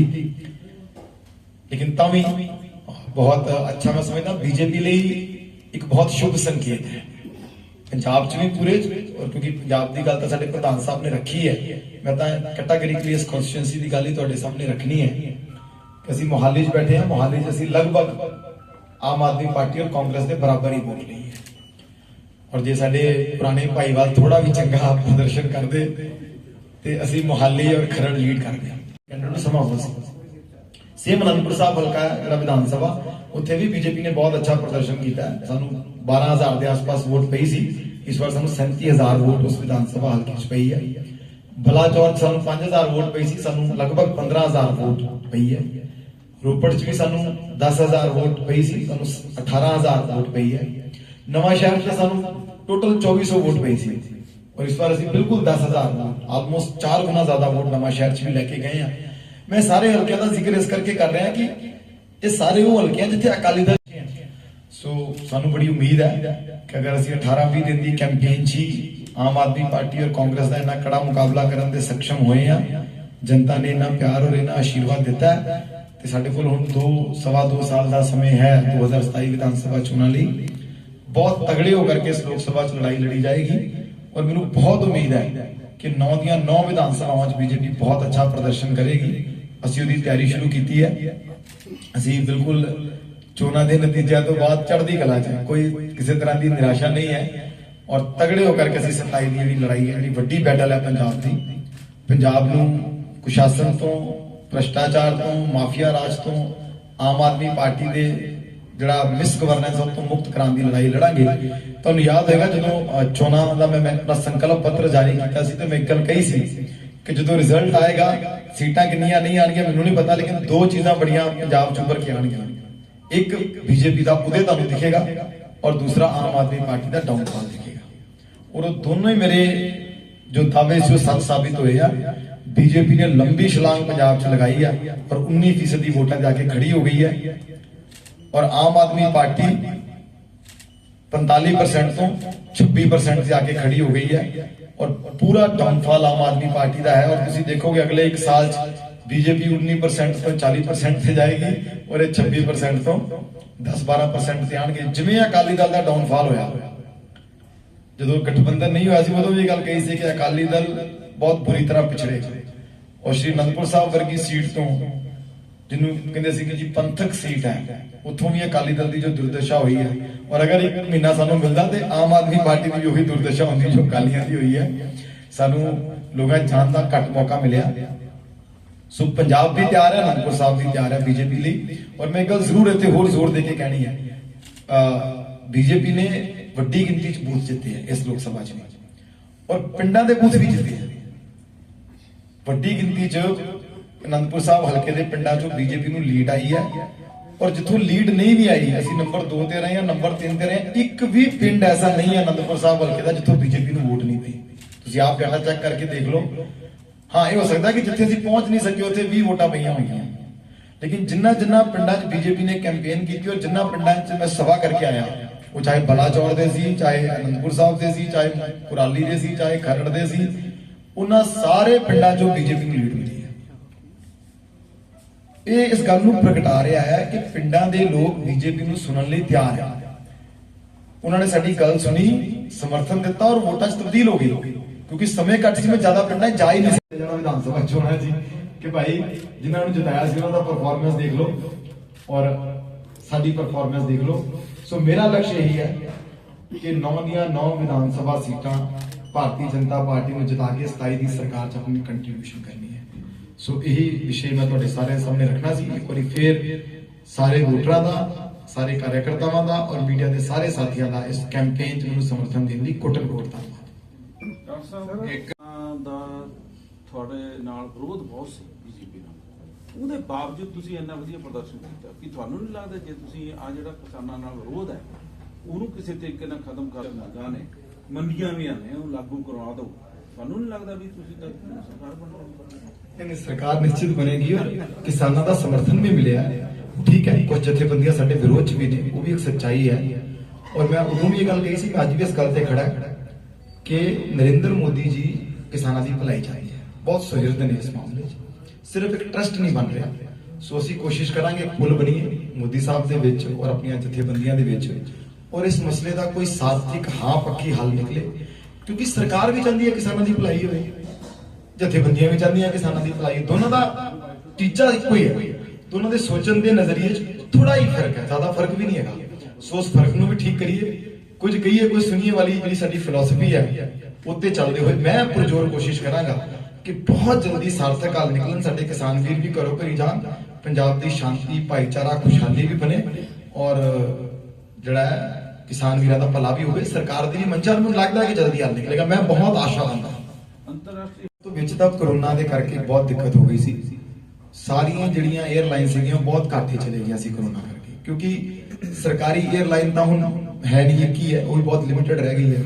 ਲੇਕਿਨ ਤਾਂ ਵੀ ਬਹੁਤ ਅੱਛਾ ਮੈਂ ਸਮਝਦਾ ਬੀਜੇਪੀ ਲਈ ਇੱਕ ਬਹੁਤ ਸ਼ੁਭ ਸੰਕੇਤ ਹੈ। ਪੰਜਾਬ 'ਚ ਵੀ ਪੂਰੇ ਔਰ ਕਿਉਂਕਿ ਪੰਜਾਬ ਦੀ ਗੱਲ ਤਾਂ ਸਾਡੇ ਪ੍ਰਧਾਨ ਸਾਹਿਬ ਨੇ ਰੱਖੀ ਹੈ। ਮੈਂ ਤਾਂ ਕੈਟਾਗਰੀਕਲੀ ਇਸ ਕਨਸਟੀਟਿਊਂਸੀ ਦੀ ਗੱਲ ਹੀ ਤੁਹਾਡੇ ਸਾਹਮਣੇ ਰੱਖਣੀ ਹੈ ਕਿ ਅਸੀਂ ਮੋਹਾਲੀ 'ਚ ਬੈਠੇ ਹਾਂ, ਮੋਹਾਲੀ 'ਚ ਅਸੀਂ ਲਗਭਗ ਆਮ ਆਦਮੀ ਪਾਰਟੀ ਔਰ ਕਾਂਗਰਸ ਦੇ ਬਰਾਬਰ ਹੀ ਵੋਟ ਲਈ ਹੈ। ਔਰ ਜੇ ਸਾਡੇ ਪੁਰਾਣੇ ਭਾਈਵਾਲ ਥੋੜਾ ਵੀ ਚੰਗਾ ਪ੍ਰਦਰਸ਼ਨ ਕਰਦੇ, ਤੇ ਅਸੀਂ ਮੋਹਾਲੀ ਔਰ ਖਰੜ ਲੀਡ ਕਰਦੇ ਹਾਂ ਨੂੰ ਸਮਾਂ ਹੋ ਸੀ। ਸੇਮ ਅਨੰਦਪੁਰ ਸਾਹਿਬ ਹਲਕਾ ਜਿਹੜਾ ਵਿਧਾਨ ਸਭਾ, ਉੱਥੇ ਵੀ ਬੀਜੇਪੀ ਨੇ ਬਹੁਤ ਅੱਛਾ ਪ੍ਰਦਰਸ਼ਨ ਕੀਤਾ ਹੈ। ਸਾਨੂੰ 12000 ਦੇ ਆਸ-ਪਾਸ ਵੋਟ ਪਈ ਸੀ। ਇਸ ਵਾਰ ਸਾਨੂੰ 37000 ਵੋਟ ਉਸ ਵਿਧਾਨ ਸਭਾ ਹਲਕੇ 'ਚ ਪਈ ਹੈ। ਬਲਾਚੌਰ 'ਚ ਸਾਨੂੰ 5000 ਵੋਟ ਪਈ ਸੀ। ਸਾਨੂੰ ਲਗਭਗ 15000 ਵੋਟ ਪਈ ਹੈ। ਰੋਪੜ 'ਚ ਵੀ ਸਾਨੂੰ 10000 ਵੋਟ ਪਈ ਸੀ, ਸਾਨੂੰ 18000 ਵੋਟ ਪਈ ਹੈ। ਨਵਾਂ ਸ਼ਹਿਰ 'ਚ ਸਾਨੂੰ ਟੋਟਲ 2400 ਵੋਟ ਪਈ ਸੀ। ਔਰ ਇਸ ਵਾਰ ਅਸੀਂ ਬਿਲਕੁਲ 10000 ਵੋਟ ਆਲਮੋਸਟ 4 ਗੁਣਾ ਜ਼ਿਆਦਾ ਵੋਟ ਨਵਾਂ ਸ਼ਹਿਰ 'ਚ ਵੀ ਲੈ ਕੇ ਗਏ ਆ ਮੈਂ ਸਾਰੇ ਹਲਕਿਆਂ ਦਾ ਜ਼ਿਕਰ ਇਸ ਕਰਕੇ ਕਰ ਰਿਹਾ ਕਿ ਇਹ ਸਾਰੇ ਉਹ ਹਲਕੇ ਜਿੱਥੇ ਅਕਾਲੀ ਦਲ ਸੋ ਸਾਨੂੰ ਬੜੀ ਉਮੀਦ ਹੈ ਕਿ ਅਗਰ ਅਸੀਂ 18-20 ਦਿਨ ਦੀ ਕੈਂਪੇਨ 'ਚ ਆਮ ਆਦਮੀ ਪਾਰਟੀ ਔਰ ਕਾਂਗਰਸ ਦਾ ਇੰਨਾ ਕੜਾ ਮੁਕਾਬਲਾ ਕਰਨ ਦੇ ਸક્ષਮ ਹੋਏ ਆ ਜਨਤਾ ਨੇ ਇੰਨਾ ਪਿਆਰ ਔਰ ਇੰਨਾ ਆਸ਼ੀਰਵਾਦ ਦਿੱਤਾ ਹੈ। ਤੇ ਸਾਡੇ ਕੋਲ ਹੁਣ 2 ਸਵਾ 2 ਸਾਲ ਦਾ ਸਮੇਂ ਹੈ 2027 ਵਿਧਾਨ ਸਭਾ ਚੋਣਾਂ ਲਈ। ਬਹੁਤ ਤਗੜੇ ਹੋ ਕਰਕੇ ਇਸ ਲੋਕ ਸਭਾ 'ਚ ਲੜਾਈ ਲੜੀ ਜਾਏਗੀ ਔਰ ਮੈਨੂੰ ਬਹੁਤ ਉਮੀਦ ਹੈ ਕਿ 9 ਦੀਆਂ 9 ਵਿਧਾਨ ਸਭਾਵਾਂ 'ਚ ਬੀਜੇਪੀ ਬਹੁਤ ਅੱਛਾ ਪ੍ਰਦਰਸ਼ਨ ਕਰੇਗੀ। ਅਸੀਂ ਉਹਦੀ ਤਿਆਰੀ ਸ਼ੁਰੂ ਕੀਤੀ ਹੈ। ਅਸੀਂ ਬਿਲਕੁਲ ਚੋਣਾਂ ਦੇ ਨਤੀਜਿਆਂ ਤੋਂ ਬਾਅਦ ਚੜ੍ਹਦੀ ਕਲਾ 'ਚ ਕੋਈ ਕਿਸੇ ਤਰ੍ਹਾਂ ਦੀ ਨਿਰਾਸ਼ਾ ਨਹੀਂ ਹੈ ਔਰ ਤਗੜੇ ਹੋ ਕਰਕੇ ਅਸੀਂ 27 ਦੀ ਜਿਹੜੀ ਲੜਾਈ ਹੈ, ਜਿਹੜੀ ਵੱਡੀ ਬੈਟਲ ਹੈ ਪੰਜਾਬ ਦੀ, ਪੰਜਾਬ ਨੂੰ ਕੁਸ਼ਾਸਨ ਤੋਂ ਭ੍ਰਸ਼ਟਾਚਾਰ ਤੋਂ, ਮਾਫੀਆ ਰਾਜ ਤੋਂ, ਆਮ ਆਦਮੀ ਪਾਰਟੀ ਦੇ ਜਿਹੜਾ ਮਿਸ ਗਵਰਨੈਂਸ ਤੋਂ ਮੁਕਤ ਕਰਾਉਣ ਦੀ ਲੜਾਈ ਲੜਾਂਗੇ। ਤੁਹਾਨੂੰ ਯਾਦ ਹੋਵੇਗਾ ਜਦੋਂ ਚੋਣਾਂ ਦਾ ਮੈਂ ਆਪਣਾ ਸੰਕਲਪ ਪੱਤਰ ਜਾਰੀ ਕੀਤਾ ਸੀ ਤੇ ਮੈਂ ਇੱਕ ਗੱਲ ਕਹੀ ਸੀ ਕਿ ਜਦੋਂ ਰਿਜ਼ਲਟ ਆਏਗਾ, ਸੀਟਾਂ ਕਿੰਨੀਆਂ ਨਹੀਂ ਆਣਗੀਆਂ ਮੈਨੂੰ ਨਹੀਂ ਪਤਾ, ਲੇਕਿਨ ਦੋ ਚੀਜ਼ਾਂ ਬੜੀਆਂ ਪੰਜਾਬ ਚ ਉੱਭਰ ਕੇ ਆਣਗੀਆਂ ਇੱਕ, ਬੀਜੇਪੀ ਦਾ ਉਹਦੇ ਤੁਹਾਨੂੰ ਦਿਖੇਗਾ ਔਰ ਦੂਸਰਾ, ਆਮ ਆਦਮੀ ਪਾਰਟੀ ਦਾ ਡਾਊਨਫਾਲ ਦਿਖੇਗਾ। ਔਰ ਉਹ ਦੋਨੋਂ ਹੀ ਮੇਰੇ ਜੋ ਦਾਅਵੇ ਸੀ, ਉਹ ਸੱਚ ਸਾਬਿਤ ਹੋਏ ਆ। ਬੀਜੇਪੀ ਨੇ ਲੰਬੀ ਛਲਾਂਗ ਪੰਜਾਬ 'ਚ ਲਗਾਈ ਆ ਪਰ 19% ਦੀ ਵੋਟਾਂ ਜਾ ਕੇ ਖੜੀ ਹੋ ਗਈ ਹੈ। ਔਰ ਆਮ ਆਦਮੀ ਪਾਰਟੀ 45% ਤੋਂ 26% ਜਾ ਕੇ ਖੜੀ ਹੋ ਗਈ ਹੈ। ਔਰ ਪੂਰਾ ਡਾਊਨਫਾਲ ਆਮ ਆਦਮੀ ਪਾਰਟੀ ਦਾ ਹੈ। ਔਰ ਤੁਸੀਂ ਦੇਖੋਗੇ ਅਗਲੇ 1 ਸਾਲ ਚ ਬੀਜੇਪੀ 19% ਤੋਂ 40% ਤੇ ਜਾਏਗੀ ਔਰ ਇਹ 26% ਤੋਂ 10-12% ਤੇ ਆਣਗੇ। ਜਿਵੇਂ ਅਕਾਲੀ ਦਲ ਦਾ ਡਾਊਨਫਾਲ ਹੋਇਆ, ਜਦੋਂ ਗਠਬੰਧਨ ਨਹੀਂ ਹੋਇਆ ਸੀ, ਉਦੋਂ ਵੀ ਇਹ ਗੱਲ ਕਹੀ ਸੀ ਕਿ ਅਕਾਲੀ ਦਲ ਬਹੁਤ ਬੁਰੀ ਤਰ੍ਹਾਂ ਪਿਛੜੇ। ਔਰ ਸ਼੍ਰੀ ਅਨੰਦਪੁਰ ਸਾਹਿਬ ਵਰਗੀ ਸੀਟ ਤੋਂ, ਜਿਹਨੂੰ ਕਹਿੰਦੇ ਸੀ ਕਿ ਜੀ ਪੰਥਕ ਸੀਟ ਹੈ, ਉੱਥੋਂ ਵੀ ਅਕਾਲੀ ਦਲ ਦੀ ਜੋ ਦੁਰਦਸ਼ਾ ਹੋਈ ਹੈ। ਔਰ ਅਗਰ ਇੱਕ ਮਹੀਨਾ ਸਾਨੂੰ ਮਿਲਦਾ ਤੇ ਆਮ ਆਦਮੀ ਪਾਰਟੀ ਦੀ ਉਹੀ ਦੁਰਦਸ਼ਾ ਹੁੰਦੀ ਜੋ ਅਕਾਲੀਆਂ ਦੀ ਹੋਈ ਹੈ। ਸਾਨੂੰ ਲੋਕਾਂ ਜਾਣ ਦਾ ਘੱਟ ਮੌਕਾ ਮਿਲਿਆ। ਸੋ ਪੰਜਾਬ ਵੀ ਤਿਆਰ ਹੈ, ਅਨੰਦਪੁਰ ਸਾਹਿਬ ਵੀ ਤਿਆਰ ਹੈ ਬੀਜੇਪੀ ਲਈ। ਔਰ ਮੈਂ ਇੱਕ ਗੱਲ ਜ਼ਰੂਰ ਇੱਥੇ ਹੋਰ ਜ਼ੋਰ ਦੇ ਕੇ ਕਹਿਣੀ ਹੈ। ਬੀਜੇਪੀ ਨੇ ਵੱਡੀ ਗਿਣਤੀ 'ਚ ਬੂਥ ਜਿੱਤੇ ਹੈ ਇਸ ਲੋਕ ਸਭਾ 'ਚ ਔਰ ਪਿੰਡਾਂ ਦੇ ਬੂਥ ਵੀ ਜਿੱਤੇ ਹੈ। ਵੱਡੀ ਗਿਣਤੀ 'ਚ ਅਨੰਦਪੁਰ ਸਾਹਿਬ ਹਲਕੇ ਦੇ ਪਿੰਡਾਂ 'ਚੋਂ ਬੀਜੇਪੀ ਨੂੰ ਲੀਡ ਆਈ ਹੈ। ਔਰ ਜਿੱਥੋਂ ਲੀਡ ਨਹੀਂ ਵੀ ਆਈ, ਅਸੀਂ ਨੰਬਰ 2 ਤੇ ਰਹੇ ਹਾਂ ਨੰਬਰ 3 ਤੇ ਰਹੇ ਇੱਕ ਵੀ ਪਿੰਡ ਐਸਾ ਨਹੀਂ ਹੈ ਅਨੰਦਪੁਰ ਸਾਹਿਬ ਹਲਕੇ ਦਾ ਜਿੱਥੋਂ ਬੀਜੇਪੀ ਨੂੰ ਵੋਟ ਨਹੀਂ ਪਈ। ਤੁਸੀਂ ਆਪ ਡਾਟਾ ਚੈੱਕ ਕਰਕੇ ਦੇਖ ਲਓ। ਹਾਂ, ਇਹ ਹੋ ਸਕਦਾ ਕਿ ਜਿੱਥੇ ਅਸੀਂ ਪਹੁੰਚ ਨਹੀਂ ਸਕੇ, ਉੱਥੇ 20 ਵੋਟਾਂ ਪਈਆਂ ਹੋਈਆਂ। ਲੇਕਿਨ ਜਿੰਨਾ ਜਿੰਨਾ ਪਿੰਡਾਂ 'ਚ ਬੀਜੇਪੀ ਨੇ ਕੈਂਪੇਨ ਕੀਤੀ ਔਰ ਜਿੰਨਾ ਪਿੰਡਾਂ 'ਚ ਮੈਂ ਸਭਾ ਕਰਕੇ ਆਇਆ, ਉਹ ਚਾਹੇ ਬਲਾਚੌਰ ਦੇ ਸੀ, ਚਾਹੇ ਅਨੰਦਪੁਰ ਸਾਹਿਬ ਦੇ ਸੀ, ਚਾਹੇ ਕੁਰਾਲੀ ਦੇ ਸੀ, ਚਾਹੇ ਖਰੜ ਦੇ ਸੀ ਉਹਨਾਂ ਸਾਰੇ ਪਿੰਡਾਂ 'ਚੋਂ ਬੀਜੇਪੀ ਨੂੰ ਲੀਡ ਮਿਲੀ ਹੈ। ਇਹ ਇਸ ਗੱਲ ਨੂੰ ਪ੍ਰਗਟਾ ਰਿਹਾ ਹੈ ਕਿ ਪਿੰਡਾਂ ਦੇ ਲੋਕ ਬੀਜੇਪੀ ਨੂੰ ਸੁਣਨ ਲਈ ਤਿਆਰ ਹੈ। ਉਹਨਾਂ ਨੇ ਸਾਡੀ ਗੱਲ ਸੁਣੀ, ਸਮਰਥਨ ਦਿੱਤਾ ਔਰ ਵੋਟਾਂ 'ਚ ਤਬਦੀਲ ਹੋ ਗਈ ਕਿਉਂਕਿ ਸਮੇਂ ਘੱਟ ਸੀ, ਮੈਂ ਜ਼ਿਆਦਾ ਪਿੰਡਾਂ ਜਾ ਹੀ ਨਹੀਂ ਸੀ ਜਾਣਾ ਵਿਧਾਨ ਸਭਾ ਚੋਣਾਂ ਜੀ, ਕਿ ਭਾਈ ਜਿਨ੍ਹਾਂ ਨੂੰ ਜਿਤਾਇਆ ਸੀ, ਉਹਨਾਂ ਦਾ ਪਰਫਾਰਮੈਂਸ ਦੇਖ ਲਓ ਔਰ ਸਾਡੀ ਪਰਫਾਰਮੈਂਸ ਦੇਖ ਲਓ। ਸੋ ਮੇਰਾ ਲਕਸ਼ ਇਹੀ ਹੈ ਕਿ 9 ਦੀਆਂ 9 ਵਿਧਾਨ ਸਭਾ ਸੀਟਾਂ ਭਾਰਤੀ ਜਨਤਾ ਪਾਰਟੀ ਨੂੰ ਜਿਤਾ ਕੇ 27 ਦੀ ਸਰਕਾਰ 'ਚ ਆਪਣੀ ਕੰਟਰੀਬਿਊਸ਼ਨ ਕਰਨੀ ਹੈ। ਸੋ ਇਹੀ ਵਿਸ਼ੇ ਮੈਂ ਤੁਹਾਡੇ ਸਾਰਿਆਂ ਸਾਹਮਣੇ ਰੱਖਣਾ ਸੀ। ਇੱਕ ਵਾਰੀ ਫੇਰ ਸਾਰੇ ਵੋਟਰਾਂ ਦਾ ਸਾਰੇ ਕਾਰਜਕਰਤਾਵਾਂ ਦਾ ਔਰ ਮੀਡੀਆ ਦੇ ਸਾਰੇ ਸਾਥੀਆਂ ਦਾ ਇਸ ਕੈਂਪੇਨ 'ਚ ਮੈਨੂੰ ਸਮਰਥਨ ਦੇਣ ਲਈ ਕੋਟਨ ਕੋਟ ਧੰਨਵਾਦ। ਡਾਕਟਰ ਸਾਹਿਬ ਇੱਕ ਦਾ ਤੁਹਾਡੇ ਨਾਲ ਵਿਰੋਧ ਬਹੁਤ ਸੀ ਬੀਜੇਪੀ ਨਾਲ। ਉਹਦੇ ਬਾਵਜੂਦ ਤੁਸੀਂ ਇੰਨਾ ਵਧੀਆ ਪ੍ਰਦਰਸ਼ਨ ਕੀਤਾ ਕਿ ਤੁਹਾਨੂੰ ਨਹੀਂ ਲੱਗਦਾ ਜੇ ਤੁਸੀਂ ਆ ਜਿਹੜਾ ਕਿਸਾਨਾਂ ਨਾਲ ਵਿਰੋਧ ਹੈ ਉਹਨੂੰ ਕਿਸੇ ਤਰੀਕੇ ਨਾਲ ਖਤਮ ਕਰ ਦਿੰਦਾ ਨੇ ਮੰਡੀਆਂ ਵੀ ਆਨੇ ਉਹ ਲਾਗੂ ਕਰਵਾ ਦਿਓ। ਤੁਹਾਨੂੰ ਨਹੀਂ ਲੱਗਦਾ ਵੀ ਤੁਸੀਂ ਤਾਂ ਸਰਕਾਰ ਬਣਾਉਣੀ ਨਹੀਂ ਸਰਕਾਰ ਨਿਸ਼ਚਿਤ ਬਣੇਗੀ ਔਰ ਕਿਸਾਨਾਂ ਦਾ ਸਮਰਥਨ ਵੀ ਮਿਲਿਆ ਠੀਕ ਹੈ, ਕੁਝ ਜਥੇਬੰਦੀਆਂ ਸਾਡੇ ਵਿਰੋਧ ਚ ਵੀ ਨੇ, ਉਹ ਵੀ ਇੱਕ ਸੱਚਾਈ ਹੈ। ਔਰ ਮੈਂ ਉਦੋਂ ਵੀ ਇਹ ਗੱਲ ਕਹੀ ਸੀ ਅੱਜ ਵੀ ਇਸ ਗੱਲ ਤੇ ਖੜਾ ਕਿ ਨਰਿੰਦਰ ਮੋਦੀ ਜੀ ਕਿਸਾਨਾਂ ਦੀ ਭਲਾਈ ਚਾਹੀਦੀ ਹੈ। ਬਹੁਤ ਸੁਹਿਰਦ ਨੇ ਇਸ ਮਾਮਲੇ 'ਚ। ਸਿਰਫ ਇੱਕ ਟਰਸਟ ਨਹੀਂ ਬਣ ਰਿਹਾ। ਸੋ ਅਸੀਂ ਕੋਸ਼ਿਸ਼ ਕਰਾਂਗੇ ਪੁਲ ਬਣੀਏ ਮੋਦੀ ਸਾਹਿਬ ਦੇ ਵਿੱਚ ਔਰ ਆਪਣੀਆਂ ਜਥੇਬੰਦੀਆਂ ਦੇ ਵਿੱਚ। ਔਰ ਇਸ ਮਸਲੇ ਦਾ ਕੋਈ ਸਾਰਥਿਕ, ਹਾਂ, ਪੱਕੀ ਹੱਲ ਨਿਕਲੇ। ਕਿਉਂਕਿ ਸਰਕਾਰ ਵੀ ਚਾਹੁੰਦੀ ਹੈ ਕਿਸਾਨਾਂ ਦੀ ਭਲਾਈ ਹੋਵੇ। ਜਥੇਬੰਦੀਆਂ ਵੀ ਚਾਹੁੰਦੀਆਂ ਕਿਸਾਨਾਂ ਦੀ ਭਲਾਈ ਦੋਨਾਂ ਦਾ ਟੀਚਾ ਇੱਕੋ ਹੀ ਹੈ। ਦੋਨਾਂ ਦੇ ਸੋਚਣ ਦੇ ਨਜ਼ਰੀਏ 'ਚ ਥੋੜਾ ਹੀ ਫ਼ਰਕ ਹੈ। ਜ਼ਿਆਦਾ ਫ਼ਰਕ ਵੀ ਨਹੀਂ ਹੈਗਾ। ਸੋ ਉਸ ਫ਼ਰਕ ਨੂੰ ਵੀ ਠੀਕ ਕਰੀਏ। ਕੁਝ ਕਹੀਏ ਕੋਈ ਸੁਣੀਏ ਵਾਲੀ ਜਿਹੜੀ ਸਾਡੀ ਫਿਲਾਸਫੀ ਹੈ ਉੱਤੇ ਚੱਲਦੇ ਹੋਏ ਮੈਂ ਪੁਰਜੋਰ ਕੋਸ਼ਿਸ਼ ਕਰਾਂਗਾ ਕਿ ਬਹੁਤ ਜਲਦੀ ਸਾਰਥਕ ਹੱਲ ਨਿਕਲਣ। ਸਾਡੇ ਕਿਸਾਨ ਵੀਰ ਵੀ ਘਰੋਂ ਘਰੀ ਜਾਣ। ਪੰਜਾਬ ਦੀ ਸ਼ਾਂਤੀ, ਭਾਈਚਾਰਾ, ਖੁਸ਼ਹਾਲੀ ਵੀ ਬਣੇ। ਔਰ ਜਿਹੜਾ ਹੈ ਕਿਸਾਨ ਵੀਰਾਂ ਦਾ ਭਲਾ ਵੀ ਹੋਵੇ ਸਰਕਾਰ ਦੀ ਵੀ ਮੰਸ਼ਾ ਨੂੰ ਲੱਗਦਾ ਕਿ ਜਲਦੀ ਹੱਲ ਨਿਕਲੇਗਾ। ਮੈਂ ਬਹੁਤ ਆਸ਼ਾ ਲਾਂਦਾ ਅੰਤਰਰਾਸ਼ਟਰੀ ਤੋਂ ਵਿੱਚ ਤਾਂ ਕਰੋਨਾ ਦੇ ਕਰਕੇ ਬਹੁਤ ਦਿੱਕਤ ਹੋ ਗਈ ਸੀ। ਸਾਰੀਆਂ ਜਿਹੜੀਆਂ 에ਅਰਲਾਈਨ ਸੀਗੀਆਂ ਬਹੁਤ ਘੱਟ ਹੀ ਚਲੇ ਗਈਆਂ ਸੀ ਕਰੋਨਾ ਕਰਕੇ। ਕਿਉਂਕਿ ਸਰਕਾਰੀ 에ਅਰਲਾਈਨ ਤਾਂ ਹੁਣ ਹੈ ਨਹੀਂ ਕੀ ਹੈ ਉਹ ਵੀ ਬਹੁਤ ਲਿਮਿਟਡ ਰਹਿ ਗਈ ਹੈ।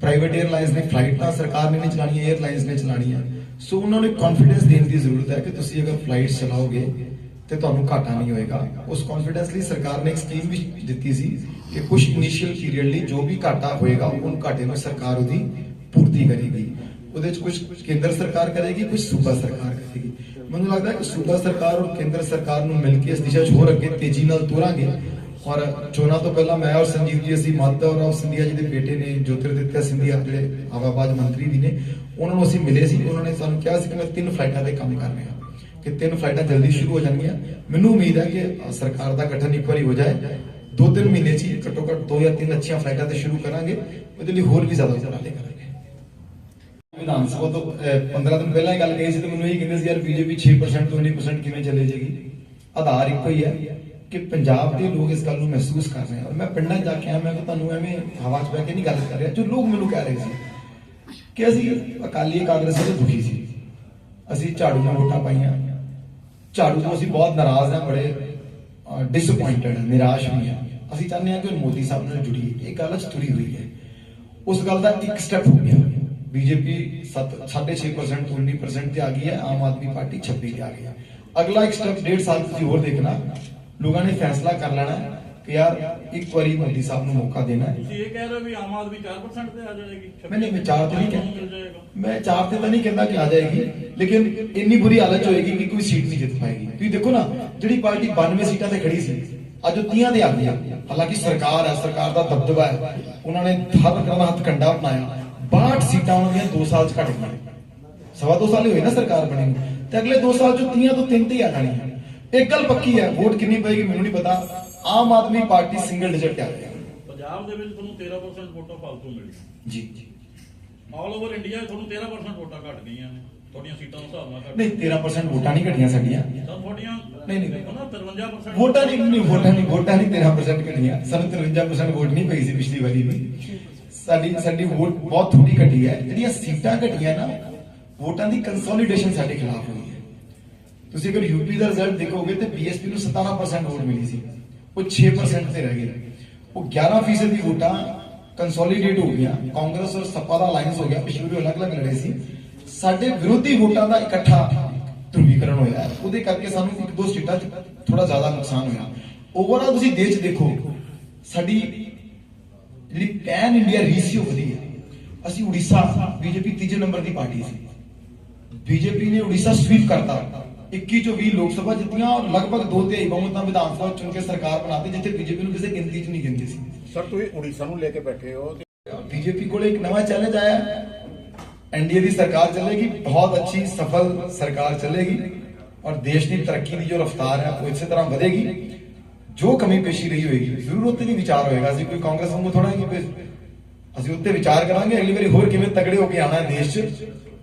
ਪ੍ਰਾਈਵੇਟ 에ਅਰਲਾਈਨਸ ਨੇ ਫਲਾਈਟ ਤਾਂ ਸਰਕਾਰ ਨੇ ਨਹੀਂ ਚਲਾਣੀ 에ਅਰਲਾਈਨਸ ਨੇ ਚਲਾਣੀ ਹੈ ਸੋ ਉਹਨਾਂ ਨੂੰ ਕੌਨਫੀਡੈਂਸ ਦੇਣ ਦੀ ਜ਼ਰੂਰਤ ਹੈ ਕਿ ਤੁਸੀਂ ਅਗਰ ਫਲਾਈਟ ਚਲਾਓਗੇ ਤੇ ਤੁਹਾਨੂੰ ਘਾਟਾ ਨਹੀਂ ਹੋਏਗਾ। ਉਸ ਕੌਨਫੀਡੈਂਸ ਲਈ ਸਰਕਾਰ ਨੇ ਇੱਕ ਸਕੀਮ ਵੀ ਦਿੱਤੀ ਸੀ ਕਿ ਕੁਝ ਇਨੀਸ਼ੀਅਲ ਪੀਰੀਅਡ ਲਈ ਜੋ ਵੀ ਘਾਟਾ ਹੋਏਗਾ, ਉਹ ਘਾਟੇ ਨੂੰ ਸਰਕਾਰ ਉਹਦੀ ਪੂਰਤੀ ਕਰੇਗੀ। ਉਹਦੇ ਵਿੱਚ ਕੁਝ ਕੇਂਦਰ ਸਰਕਾਰ ਕਰੇਗੀ ਕੁਝ ਸੂਬਾ ਸਰਕਾਰ ਕਰੇਗੀ। ਮੈਨੂੰ ਲੱਗਦਾ ਕਿ ਸੂਬਾ ਸਰਕਾਰ ਔਰ ਕੇਂਦਰ ਸਰਕਾਰ ਨੂੰ ਮਿਲ ਕੇ ਇਸ ਦਿਸ਼ਾ 'ਚ ਹੋਰ ਅੱਗੇ ਤੇਜ਼ੀ ਨਾਲ ਤੁਰਾਂਗੇ। ਔਰ ਚੋਣਾਂ ਤੋਂ ਪਹਿਲਾਂ ਮੈਂ ਔਰ ਸੰਜੀਵ ਜੀ, ਅਸੀਂ ਮਾਤਾ ਔਰ ਸਿੰਧੀਆ ਜੀ ਦੇ ਬੇਟੇ ਨੇ ਜੋਤਿਰਦਿੱਤਿਆ ਸਿੰਧੀਆ, ਜਿਹੜੇ ਆਵਾਬਾਦ ਮੰਤਰੀ ਵੀ ਨੇ, ਉਹਨਾਂ ਨੂੰ ਅਸੀਂ ਮਿਲੇ ਸੀ। ਉਹਨਾਂ ਨੇ ਸਾਨੂੰ ਕਿਹਾ ਸੀ ਕਿ ਮੈਂ ਤਿੰਨ ਫਲਾਈਟਾਂ ਤੇ ਕੰਮ ਕਰ ਰਿਹਾ ਕਿ ਤਿੰਨ ਫਲਾਈਟਾਂ ਜਲਦੀ ਸ਼ੁਰੂ ਹੋ ਜਾਣਗੀਆਂ। ਮੈਨੂੰ ਉਮੀਦ ਹੈ ਕਿ ਸਰਕਾਰ ਦਾ ਗਠਨ ਇੱਕ ਵਾਰੀ ਹੋ ਜਾਏ। ਦੋ ਤਿੰਨ ਮਹੀਨੇ 'ਚ ਹੀ ਘੱਟੋ ਘੱਟ ਦੋ ਜਾਂ ਤਿੰਨ ਅੱਛੀਆਂ ਫਲਾਈਟਾਂ ਤੇ ਸ਼ੁਰੂ ਕਰਾਂਗੇ। ਉਹਦੇ ਲਈ ਹੋਰ ਵੀ ਜ਼ਿਆਦਾ ਉਪਰਾਲੇ ਕਰਾਂਗੇ। ਵਿਧਾਨ ਸਭਾ ਤੋਂ ਅਹ, 15 ਦਿਨ ਪਹਿਲਾਂ ਹੀ ਗੱਲ ਕਹੀ ਸੀ ਤੇ ਮੈਨੂੰ ਇਹ ਕਹਿੰਦੇ ਸੀ ਯਾਰ ਬੀਜੇਪੀ 6% ਤੋਂ 19% ਕਿਵੇਂ ਚਲੇ ਜਾਏਗੀ? ਆਧਾਰ ਇੱਕੋ ਹੀ ਹੈ ਕਿ ਪੰਜਾਬ ਦੇ ਲੋਕ ਇਸ ਗੱਲ ਨੂੰ ਮਹਿਸੂਸ ਕਰ ਰਹੇ ਹਨ ਔਰ ਮੈਂ ਪਿੰਡਾਂ 'ਚ ਜਾ ਕੇ ਆਇਆ ਮੈਂ ਤੁਹਾਨੂੰ ਐਵੇਂ ਹਵਾ 'ਚ ਬਹਿ ਕੇ ਨਹੀਂ ਗੱਲ ਕਰ ਰਿਹਾ। ਜੋ ਲੋਕ ਮੈਨੂੰ ਕਹਿ ਰਹੇ ਸੀ ਕਿ ਅਸੀਂ ਅਕਾਲੀ ਕਾਂਗਰਸ ਤੋਂ ਦੁਖੀ ਸੀ। ਅਸੀਂ ਝਾੜੂ ਨੂੰ ਵੋਟਾਂ ਪਾਈਆਂ। ਝਾੜੂ ਤੋਂ ਅਸੀਂ ਬਹੁਤ ਨਾਰਾਜ਼ ਹਾਂ, ਬੜੇ ਡਿਸਪਾਇੰਟਡ ਨਿਰਾਸ਼ ਵੀ ਹਾਂ। ਅਸੀਂ ਚਾਹੁੰਦੇ ਹਾਂ ਕਿ ਮੋਦੀ ਸਾਹਿਬ ਨਾਲ ਜੁੜੀਏ ਇਹ ਗੱਲ 'ਚ ਹੋਈ ਹੈ। ਉਸ ਗੱਲ ਦਾ ਇੱਕ ਸਟੈਪ ਹੋ ਗਿਆ। ਬੀਜੇਪੀ 6.5% 19% ਤੇ ਆ ਗਈ ਹੈ। ਆਮ ਆਦਮੀ ਪਾਰਟੀ 26 ਤੇ ਆ ਗਈ ਹੈ। ਅਗਲਾ ਇੱਕ ਸਟੈਪ ਡੇਢ ਸਾਲ ਤੁਸੀਂ ਹੋਰ ਦੇਖਣਾ। ਲੋਕਾਂ ਨੇ ਫੈਸਲਾ ਕਰ ਲੈਣਾ ਕਿ ਯਾਰ ਇੱਕ ਵਾਰੀ ਮੋਦੀ ਸਾਹਿਬ ਨੂੰ ਮੌਕਾ ਦੇਣਾ ਹੈ। ਤੁਸੀਂ ਇਹ ਕਹਿ ਰਹੇ ਹੋ ਵੀ ਆਮ ਆਦਮੀ 4% ਤੇ ਆ ਜਾਏਗੀ। ਮੈਂ ਨਹੀਂ ਤਾਂ ਕਹਿੰਦਾ ਮੈਂ ਚਾਰ ਤੇ ਤਾਂ ਨਹੀਂ ਕਹਿੰਦਾ ਕਿ ਆ ਜਾਏਗੀ ਲੇਕਿਨ ਇੰਨੀ ਬੁਰੀ ਹਾਲਤ ਹੋਏਗੀ ਕਿ ਕੋਈ ਸੀਟ ਨਹੀਂ ਜਿੱਤ ਪਾਏਗੀ। ਤੁਸੀਂ ਦੇਖੋ ਨਾ ਜਿਹੜੀ ਪਾਰਟੀ 92 ਸੀਟਾਂ ਤੇ ਖੜੀ ਸੀ ਅੱਜ ਉਹ 30 ਤੇ ਆ ਗਈ ਹਾਲਾਂਕਿ ਸਰਕਾਰ ਹੈ ਸਰਕਾਰ ਦਾ ਦਬਦਬਾ ਹੈ। ਉਹਨਾਂ ਨੇ ਹਰ ਦਾ ਹੱਥ ਕੰਡਾ ਅਪਣਾਇਆ। 62 ਸੀਟਾਂ ਉਹਨਾਂ ਦੀਆਂ 2 ਸਾਲ 'ਚ ਘਟ ਗਈਆਂ। ਸਵਾ ਦੋ ਸਾਲ ਹੀ ਹੋਏ ਨਾ ਸਰਕਾਰ ਬਣੀ ਤੇ ਅਗਲੇ 2 ਸਾਲ 'ਚ 30 ਤੋਂ 3 ਤੇ ਆ ਜਾਣੀਆਂ। ਇੱਕ ਗੱਲ ਪੱਕੀ ਹੈ ਵੋਟ ਕਿੰਨੀ ਪਏਗੀ ਮੈਨੂੰ ਨਹੀਂ ਪਤਾ। Aam Aadmi Party single digit ਆ ਜਾਏਗੀ ਪੰਜਾਬ ਦੇ ਵਿੱਚ ਤੁਹਾਨੂੰ 13% ਵੋਟਾਂ ਫਾਲਤੂ ਮਿਲੀ ਜੀ। ਆਲ ਓਵਰ ਇੰਡੀਆ ਤੁਹਾਨੂੰ 13% ਵੋਟਾਂ ਘਟ ਗਈਆਂ ਨੇ। ਤੁਹਾਡੀਆਂ ਸੀਟਾਂ ਦੇ ਹਿਸਾਬ ਨਾਲ ਘੱਟ ਨਹੀਂ 13% ਵੋਟਾਂ ਨਹੀਂ ਘਟੀਆਂ ਸਾਡੀਆਂ। ਤਾਂ ਤੁਹਾਡੀਆਂ ਨਹੀਂ, ਨਹੀਂ। ਦੇਖੋ ਨਾ 53% ਵੋਟਾਂ ਨਹੀਂ ਨਹੀਂ ਵੋਟਾਂ ਨਹੀਂ ਵੋਟਾਂ ਨਹੀਂ 13% ਘਟੀਆਂ। ਸਾਨੂੰ 53% ਵੋਟ ਨਹੀਂ ਪਈ ਸੀ ਪਿਛਲੀ ਵਾਰੀ ਵੀ। ਸਾਡੀ ਸਾਡੀ ਵੋਟ ਬਹੁਤ ਥੋੜੀ ਘਟੀ ਹੈ। ਜਿਹੜੀਆਂ ਸੀਟਾਂ ਘਟੀਆਂ ਨਾ ਵੋਟਾਂ ਦੀ ਕੰਸੋਲੀਡੇਸ਼ਨ ਸਾਡੇ ਖਿਲਾਫ ਹੋਈ। ਤੁਸੀਂ ਅਗਰ ਯੂਪੀ ਦਾ ਰਿਜ਼ਲਟ ਦੇਖੋਗੇ ਤੇ ਬੀਐਸਪੀ ਨੂੰ 17% ਵੋਟ ਮਿਲੀ ਸੀ। ਉਹ 6% ਤੇ ਰਹਿ ਗਏ ਉਹ 11% ਦੀ ਵੋਟਾਂ ਕੰਸੋਲੀਡੇਟ ਹੋ ਗਈਆਂ। ਕਾਂਗਰਸ ਔਰ ਸਪਾ ਦਾ ਅਲਾਈਅੰਸ ਹੋ ਗਿਆ। ਪਿਛਲੇ ਅਲੱਗ-ਅਲੱਗ ਲੜੇ ਸੀ। ਸਾਡੇ ਵਿਰੋਧੀ ਵੋਟਾਂ ਦਾ ਇਕੱਠਾ ਧਰੂਵੀਕਰਨ ਹੋਇਆ। ਉਹਦੇ ਕਰਕੇ ਸਾਨੂੰ ਇੱਕ ਦੋ ਸੀਟਾਂ 'ਚ ਥੋੜਾ ਜ਼ਿਆਦਾ ਨੁਕਸਾਨ ਹੋਇਆ। ਓਵਰਆਲ ਤੁਸੀਂ ਦੇਸ਼ ਦੇਖੋ, ਸਾਡੀ ਜਿਹੜੀ ਪੈਨ ਇੰਡੀਆ ਰੇਸ਼ੀਓ ਵਧੀ ਹੈ। ਅਸੀਂ ਉੜੀਸਾ ਬੀਜੇਪੀ ਤੀਜੇ ਨੰਬਰ ਦੀ ਪਾਰਟੀ ਸੀ। ਬੀਜੇਪੀ ਨੇ ਉੜੀਸਾ ਸਵੀਪ ਕਰਤਾ। 21 ਚੋਂ 20 ਲੋਕ ਸਭਾ ਜਿੱਤੀਆਂ ਔਰ ਲਗਭਗ 2 ਤਿਹਾਈ ਬਹੁਮਤਾਂ ਵਿਧਾਨ ਸਭਾ ਚੁਣ ਕੇ ਸਰਕਾਰ ਬਣਾਤੀ ਜਿੱਥੇ ਬੀਜੇਪੀ ਨੂੰ ਕਿਸੇ ਗਿਣਤੀ 'ਚ ਨਹੀਂ ਗਿਣਦੇ ਸੀ। ਸਰ ਤੁਸੀਂ ਉੜੀਸਾ ਨੂੰ ਲੈ ਕੇ ਬੈਠੇ ਹੋ ਤੇ ਬੀਜੇਪੀ ਕੋਲ ਇੱਕ ਨਵਾਂ ਚੈਲੰਜ ਆਇਆ। ਐਨਡੀਏ ਦੀ ਸਰਕਾਰ ਚੱਲੇਗੀ ਬਹੁਤ ਅੱਛੀ ਸਫਲ ਸਰਕਾਰ ਚੱਲੇਗੀ ਔਰ ਦੇਸ਼ ਦੀ ਤਰੱਕੀ ਦੀ ਜੋ ਰਫ਼ਤਾਰ ਹੈ ਉਹ ਇਸੇ ਤਰ੍ਹਾਂ ਵਧੇਗੀ। ਜੋ ਕਮੀ ਪੇਸ਼ੀ ਰਹੀ ਹੋਏਗੀ ਜ਼ਰੂਰ ਉੱਤੇ ਵੀ ਵਿਚਾਰ ਹੋਏਗਾ। ਅਸੀਂ ਕੋਈ ਕਾਂਗਰਸ ਵਾਂਗੂ ਥੋੜਾ ਕਿ ਅਸੀਂ ਉੱਤੇ ਵਿਚਾਰ ਕਰਾਂਗੇ ਅਗਲੀ ਵਾਰੀ ਹੋਰ ਕਿਵੇਂ ਤਗੜੇ ਹੋ ਕੇ ਆਣਾ ਹੈ ਦੇਸ਼ 'ਚ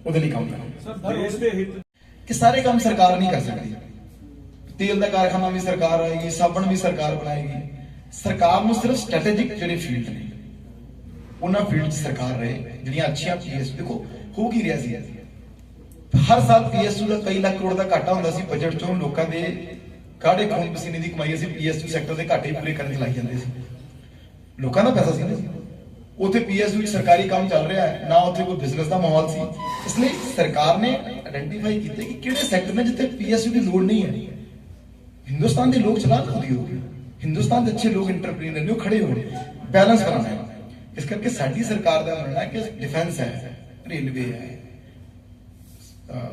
ਉਹਦੇ ਲਈ ਕੰਮ ਕਰਾਂਗੇ। ਸਰ ਦੇਸ਼ ਦੇ ਹਿੱਤ ਕਿ ਸਾਰੇ ਕੰਮ ਸਰਕਾਰ ਨਹੀਂ ਕਰ ਸਕਦੀ। ਤੇਲ ਦਾ ਕਾਰਖਾਨਾ ਵੀ ਸਰਕਾਰ ਆਏਗੀ, ਸਾਬਣ ਵੀ ਸਰਕਾਰ ਬਣਾਏਗੀ। ਸਰਕਾਰ ਨੂੰ ਸਿਰਫ ਸਟ੍ਰੈਟੇਜਿਕ ਜਿਹੜੇ ਫੀਲਡ ਨੇ, ਉਹਨਾਂ ਫੀਲਡ ਸਰਕਾਰ ਰਹੇ, ਜਿਹੜੀਆਂ ਅੱਛੀਆਂ ਪੀਐਸ ਦੇਖੋ, ਹੋ ਕੀ ਰਿਹਾ ਸੀ? ਹਰ ਸਾਲ ਪੀਐਸਯੂ ਦਾ ਕਈ ਲੱਖ ਕਰੋੜ ਦਾ ਘਾਟਾ ਹੁੰਦਾ ਸੀ ਬਜਟ ਚੋਂ ਲੋਕਾਂ ਦੇ ਕਾੜੇ ਖੂਨ ਪਸੀਨੇ ਦੀ ਕਮਾਈ ਅਸੀਂ ਪੀਐਸਯੂ ਸੈਕਟਰ ਦੇ ਘਾਟੇ ਪੂਰੇ ਕਰਨ 'ਚ ਲਾਈ ਜਾਂਦੇ ਸੀ। ਲੋਕਾਂ ਦਾ ਪੈਸਾ ਸੀ ਨਾ। ਉਥੇ ਪੀਐਸਯੂ ਸਰਕਾਰੀ ਕੰਮ ਚੱਲ ਰਿਹਾ ਹੈ, ਨਾ ਉੱਥੇ ਕੋਈ ਬਿਜ਼ਨਸ ਦਾ ਮਾਹੌਲ ਸੀ। ਇਸ ਲਈ ਸਰਕਾਰ ਨੇ ਆਇਡੈਂਟੀਫਾਈ ਕੀਤੇ ਕਿ ਕਿਹੜੇ ਸੈਕਟਰ ਨੇ ਜਿੱਥੇ ਪੀਐਸਯੂ ਦੀ ਲੋੜ ਨਹੀਂ ਹੈ। ਹਿੰਦੁਸਤਾਨ ਦੇ ਲੋਕ ਚਲਾਨ ਉਦਯੋਗ ਹਿੰਦੁਸਤਾਨ ਦੇ ਅੱਛੇ ਲੋਕ ਇੰਟਰਪ੍ਰੀਨਰ ਨੇ, ਉਹ ਖੜੇ ਹੋਣ ਬੈਲੈਂਸ ਕਰਾਉਣਾ ਹੈ। ਇਸ ਕਰਕੇ ਸਾਡੀ ਸਰਕਾਰ ਦਾ ਮੰਨਣਾ ਹੈ ਕਿ ਡਿਫੈਂਸ ਹੈ ਰੇਲਵੇ ਹੈ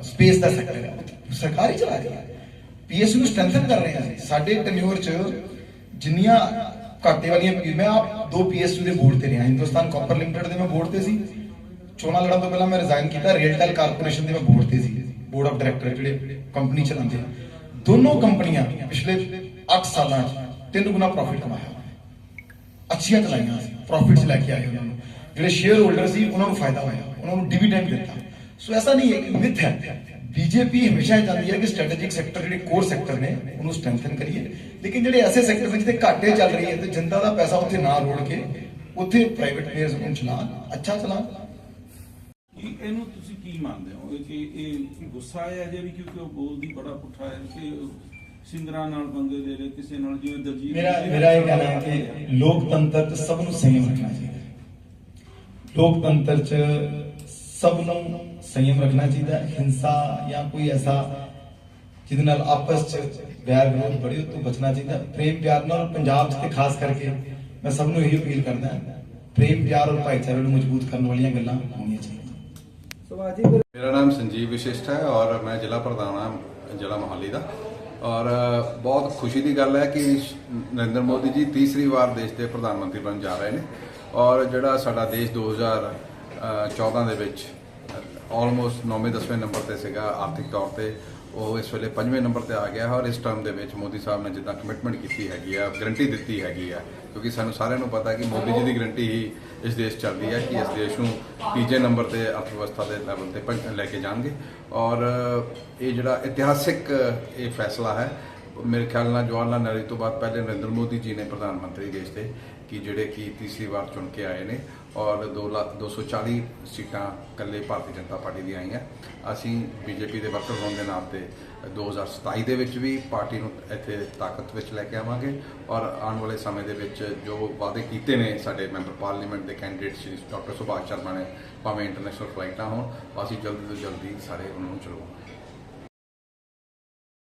ਸਪੇਸ ਦਾ ਸੈਕਟਰ ਹੈ। ਸਰਕਾਰ ਹੀ ਚਲਾ ਰਹੀ ਹੈ। ਪੀਐਸਯੂ ਨੂੰ ਸਟਰੈਂਥਨ ਕਰ ਰਹੇ ਹਾਂ ਸਾਡੇ ਟੈਨਿਓਰ ਚ ਜਿੰਨੀਆਂ ਘਾਟੇ ਵਾਲੀਆਂ ਮੈਂ ਆਪ ਦੋ ਪੀਐਸਯੂ ਦੇ ਬੋਰਡ ਤੇ ਰਿਹਾ। ਹਿੰਦੁਸਤਾਨ ਕਾਪਰ ਲਿਮਟਿਡ ਦੇ ਮੈਂ ਬੋਰਡ ਤੇ ਸੀ। ਚੋਣਾਂ ਲੜਨ ਤੋਂ ਪਹਿਲਾਂ ਮੈਂ ਰਿਜ਼ਾਈਨ ਕੀਤਾ। ਰੇਲਟੈਲ ਕਾਰਪੋਰੇਸ਼ਨ ਦੇ ਮੈਂ ਬੋਰਡ ਤੇ ਸੀ। ਬੋਰਡ ਆਫ ਡਾਇਰੈਕਟਰ ਜਿਹੜੇ ਕੰਪਨੀ ਚਲਾਉਂਦੇ ਆ, ਦੋਨੋਂ ਕੰਪਨੀਆਂ ਪਿਛਲੇ 8 ਸਾਲਾਂ 'ਚ ਤਿੰਨ ਗੁਣਾ ਪ੍ਰੋਫਿਟ ਕਮਾਇਆ। ਅੱਛੀਆਂ ਚਲਾਈਆਂ ਪ੍ਰੋਫਿਟਸ ਲੈ ਕੇ ਆਏ ਉਹਨਾਂ ਨੂੰ। ਜਿਹੜੇ ਸ਼ੇਅਰ ਹੋਲਡਰ ਸੀ, ਉਹਨਾਂ ਨੂੰ ਫਾਇਦਾ ਹੋਇਆ, ਉਹਨਾਂ ਨੂੰ ਡਿਵੀਡੈਂਡ ਦਿੱਤਾ। ਸੋ ਐਸਾ ਨਹੀਂ ਹੈ ਕਿ ਮਿਥ ਹੈ। ਬੀਜੇਪੀ ਹਮੇਸ਼ਾ ਇਹ ਚਾਹੁੰਦੀ ਹੈ ਕਿ ਸਟ੍ਰੈਟੇਜਿਕ ਸੈਕਟਰ ਜਿਹੜੇ ਕੋਰ ਸੈਕਟਰ ਨੇ, ਉਹਨੂੰ ਸਟਰੈਂਥਨ ਕਰੀਏ। ਲੇਕਿਨ ਜਿਹੜੇ ਐਸੇ ਸੈਕਟਰ ਵਿੱਚ ਤੇ ਘਾਟੇ ਚੱਲ ਰਹੀ ਹੈ ਤੇ ਜਨਤਾ ਦਾ ਪੈਸਾ ਉੱਥੇ ਨਾ ਰੋੜ ਕੇ, ਉੱਥੇ ਪ੍ਰਾਈਵੇਟ ਪਲੇਅਰਸ ਨੂੰ ਚਲਾਉਣ, ਅੱਛਾ ਚਲਾਉਣ। ਕੀ ਇਹਨੂੰ ਤੁਸੀਂ ਕੀ ਮੰਨਦੇ ਹੋ ਕਿ ਇਹ ਗੁੱਸਾ ਆਇਆ ਜੇ ਵੀ ਕਿਉਂਕਿ ਉਹ ਬੋਲਦੀ ਬੜਾ ਪੁੱਠਾ ਹੈ ਕਿ ਸਿੰਗਰਾਂ ਨਾਲ ਪੰਗੇ ਦੇ ਰਹੇ ਕਿਸੇ ਨਾਲ ਜਿਵੇਂ ਦਲਜੀਤ ਮੇਰਾ ਮੇਰਾ ਇਹ ਕਹਿਣਾ ਹੈ ਕਿ ਲੋਕਤੰਤਰ 'ਚ ਸਭ ਨੂੰ ਸੰਯਮ ਰੱਖਣਾ ਚਾਹੀਦਾ। ਲੋਕਤੰਤਰ 'ਚ ਸਭ ਨੂੰ ਸੰਯਮ ਰੱਖਣਾ ਚਾਹੀਦਾ। ਹਿੰਸਾ ਜਾਂ ਕੋਈ ਐਸਾ ਜਿਹਦੇ ਨਾਲ ਆਪਸ 'ਚ ਵੈਰ ਵਿਰੋਧ ਬੜੇ ਤੋਂ ਬਚਣਾ ਚਾਹੀਦਾ। ਪ੍ਰੇਮ ਪਿਆਰ ਨਾਲ ਪੰਜਾਬ 'ਚ ਤੇ ਖਾਸ ਕਰਕੇ ਮੈਂ ਸਭ ਨੂੰ ਇਹੀ ਅਪੀਲ ਕਰਦਾ ਪ੍ਰੇਮ ਪਿਆਰ ਔਰ ਭਾਈਚਾਰੇ ਨੂੰ ਮਜ਼ਬੂਤ ਕਰਨ ਵਾਲੀਆਂ ਗੱਲਾਂ ਹੋਣੀਆਂ ਚਾਹੀਦੀਆਂ मेरा नाम संजीव विशिष्ट है और मैं ਜ਼ਿਲ੍ਹਾ ਪ੍ਰਧਾਨ ਹਾਂ ਜ਼ਿਲ੍ਹਾ ਮੋਹਾਲੀ ਦਾ ਔਰ ਬਹੁਤ ਖੁਸ਼ੀ ਦੀ ਗੱਲ ਹੈ ਕਿ ਨਰਿੰਦਰ ਮੋਦੀ ਜੀ ਤੀਸਰੀ ਵਾਰ ਦੇਸ਼ ਦੇ ਪ੍ਰਧਾਨ ਮੰਤਰੀ ਬਣ ਜਾ ਰਹੇ ਨੇ ਔਰ ਜਿਹੜਾ ਸਾਡਾ ਦੇਸ਼ 2014 ਦੇ ਵਿੱਚ ਆਲਮੋਸਟ 9ਵੇਂ 10ਵੇਂ ਨੰਬਰ ਤੇ ਸੀਗਾ ਆਰਥਿਕ ਤੌਰ ਤੇ ਉਹ ਇਸ ਵੇਲੇ 5ਵੇਂ ਨੰਬਰ ਤੇ ਆ ਗਿਆ ਹੈ ਔਰ ਇਸ ਟਰਮ ਦੇ ਵਿੱਚ ਮੋਦੀ ਸਾਹਿਬ ਨੇ ਜਿੱਦਾਂ ਕਮਿਟਮੈਂਟ ਕੀਤੀ ਹੈਗੀ ਆ ਗਰੰਟੀ ਦਿੱਤੀ ਹੈਗੀ ਆ ਕਿਉਂਕਿ ਸਾਨੂੰ ਸਾਰਿਆਂ ਨੂੰ ਪਤਾ ਹੈ ਕਿ ਮੋਦੀ ਜੀ ਦੀ ਗਰੰਟੀ ਹੀ ਇਸ ਦੇਸ਼ ਚੱਲਦੀ ਹੈ ਕਿ ਇਸ ਦੇਸ਼ ਨੂੰ ਤੀਜੇ ਨੰਬਰ ਤੇ ਅਰਥ ਵਿਵਸਥਾ ਦੇ ਲੈਵਲ ਤੇ ਲੈ ਕੇ ਜਾਣਗੇ। ਔਰ ਇਹ ਜਿਹੜਾ ਇਤਿਹਾਸਿਕ, ਇਹ ਫੈਸਲਾ ਹੈ, ਮੇਰੇ ਖਿਆਲ ਨਾਲ ਜਵਾਹਰ ਲਾਲ ਨਹਿਰੂ ਤੋਂ ਬਾਅਦ ਪਹਿਲੇ ਨਰਿੰਦਰ ਮੋਦੀ ਜੀ ਨੇ ਪ੍ਰਧਾਨ ਮੰਤਰੀ ਦੇਸ਼ ਦੇ ਕਿ ਜਿਹੜੇ ਕਿ ਤੀਸਰੀ ਵਾਰ ਚੁਣ ਕੇ ਆਏ ਨੇ ਔਰ 2 ਲੱਖ 240 ਸੀਟਾਂ ਇਕੱਲੇ ਭਾਰਤੀ ਜਨਤਾ ਪਾਰਟੀ ਦੀਆਂ ਆਈਆਂ। ਅਸੀਂ ਬੀਜੇਪੀ ਦੇ ਵਰਕਰ ਹੋਣ ਦੇ ਨਾਮ 'ਤੇ 2027 ਦੇ ਵਿੱਚ ਵੀ ਪਾਰਟੀ ਨੂੰ ਇੱਥੇ ਤਾਕਤ ਵਿੱਚ ਲੈ ਕੇ ਆਵਾਂਗੇ ਔਰ ਆਉਣ ਵਾਲੇ ਸਮੇਂ ਦੇ ਵਿੱਚ ਜੋ ਵਾਅਦੇ ਕੀਤੇ ਨੇ ਸਾਡੇ ਮੈਂਬਰ ਪਾਰਲੀਮੈਂਟ ਦੇ ਕੈਂਡੀਡੇਟ ਸ਼੍ਰੀ ਡਾਕਟਰ ਸੁਭਾਸ਼ ਸ਼ਰਮਾ ਨੇ, ਭਾਵੇਂ ਇੰਟਰਨੈਸ਼ਨਲ ਫਲਾਈਟਾਂ ਹੋਣ, ਅਸੀਂ ਜਲਦੀ ਤੋਂ ਜਲਦੀ ਸਾਰੇ ਉਹਨਾਂ ਨੂੰ ਚਲਾਵਾਂਗੇ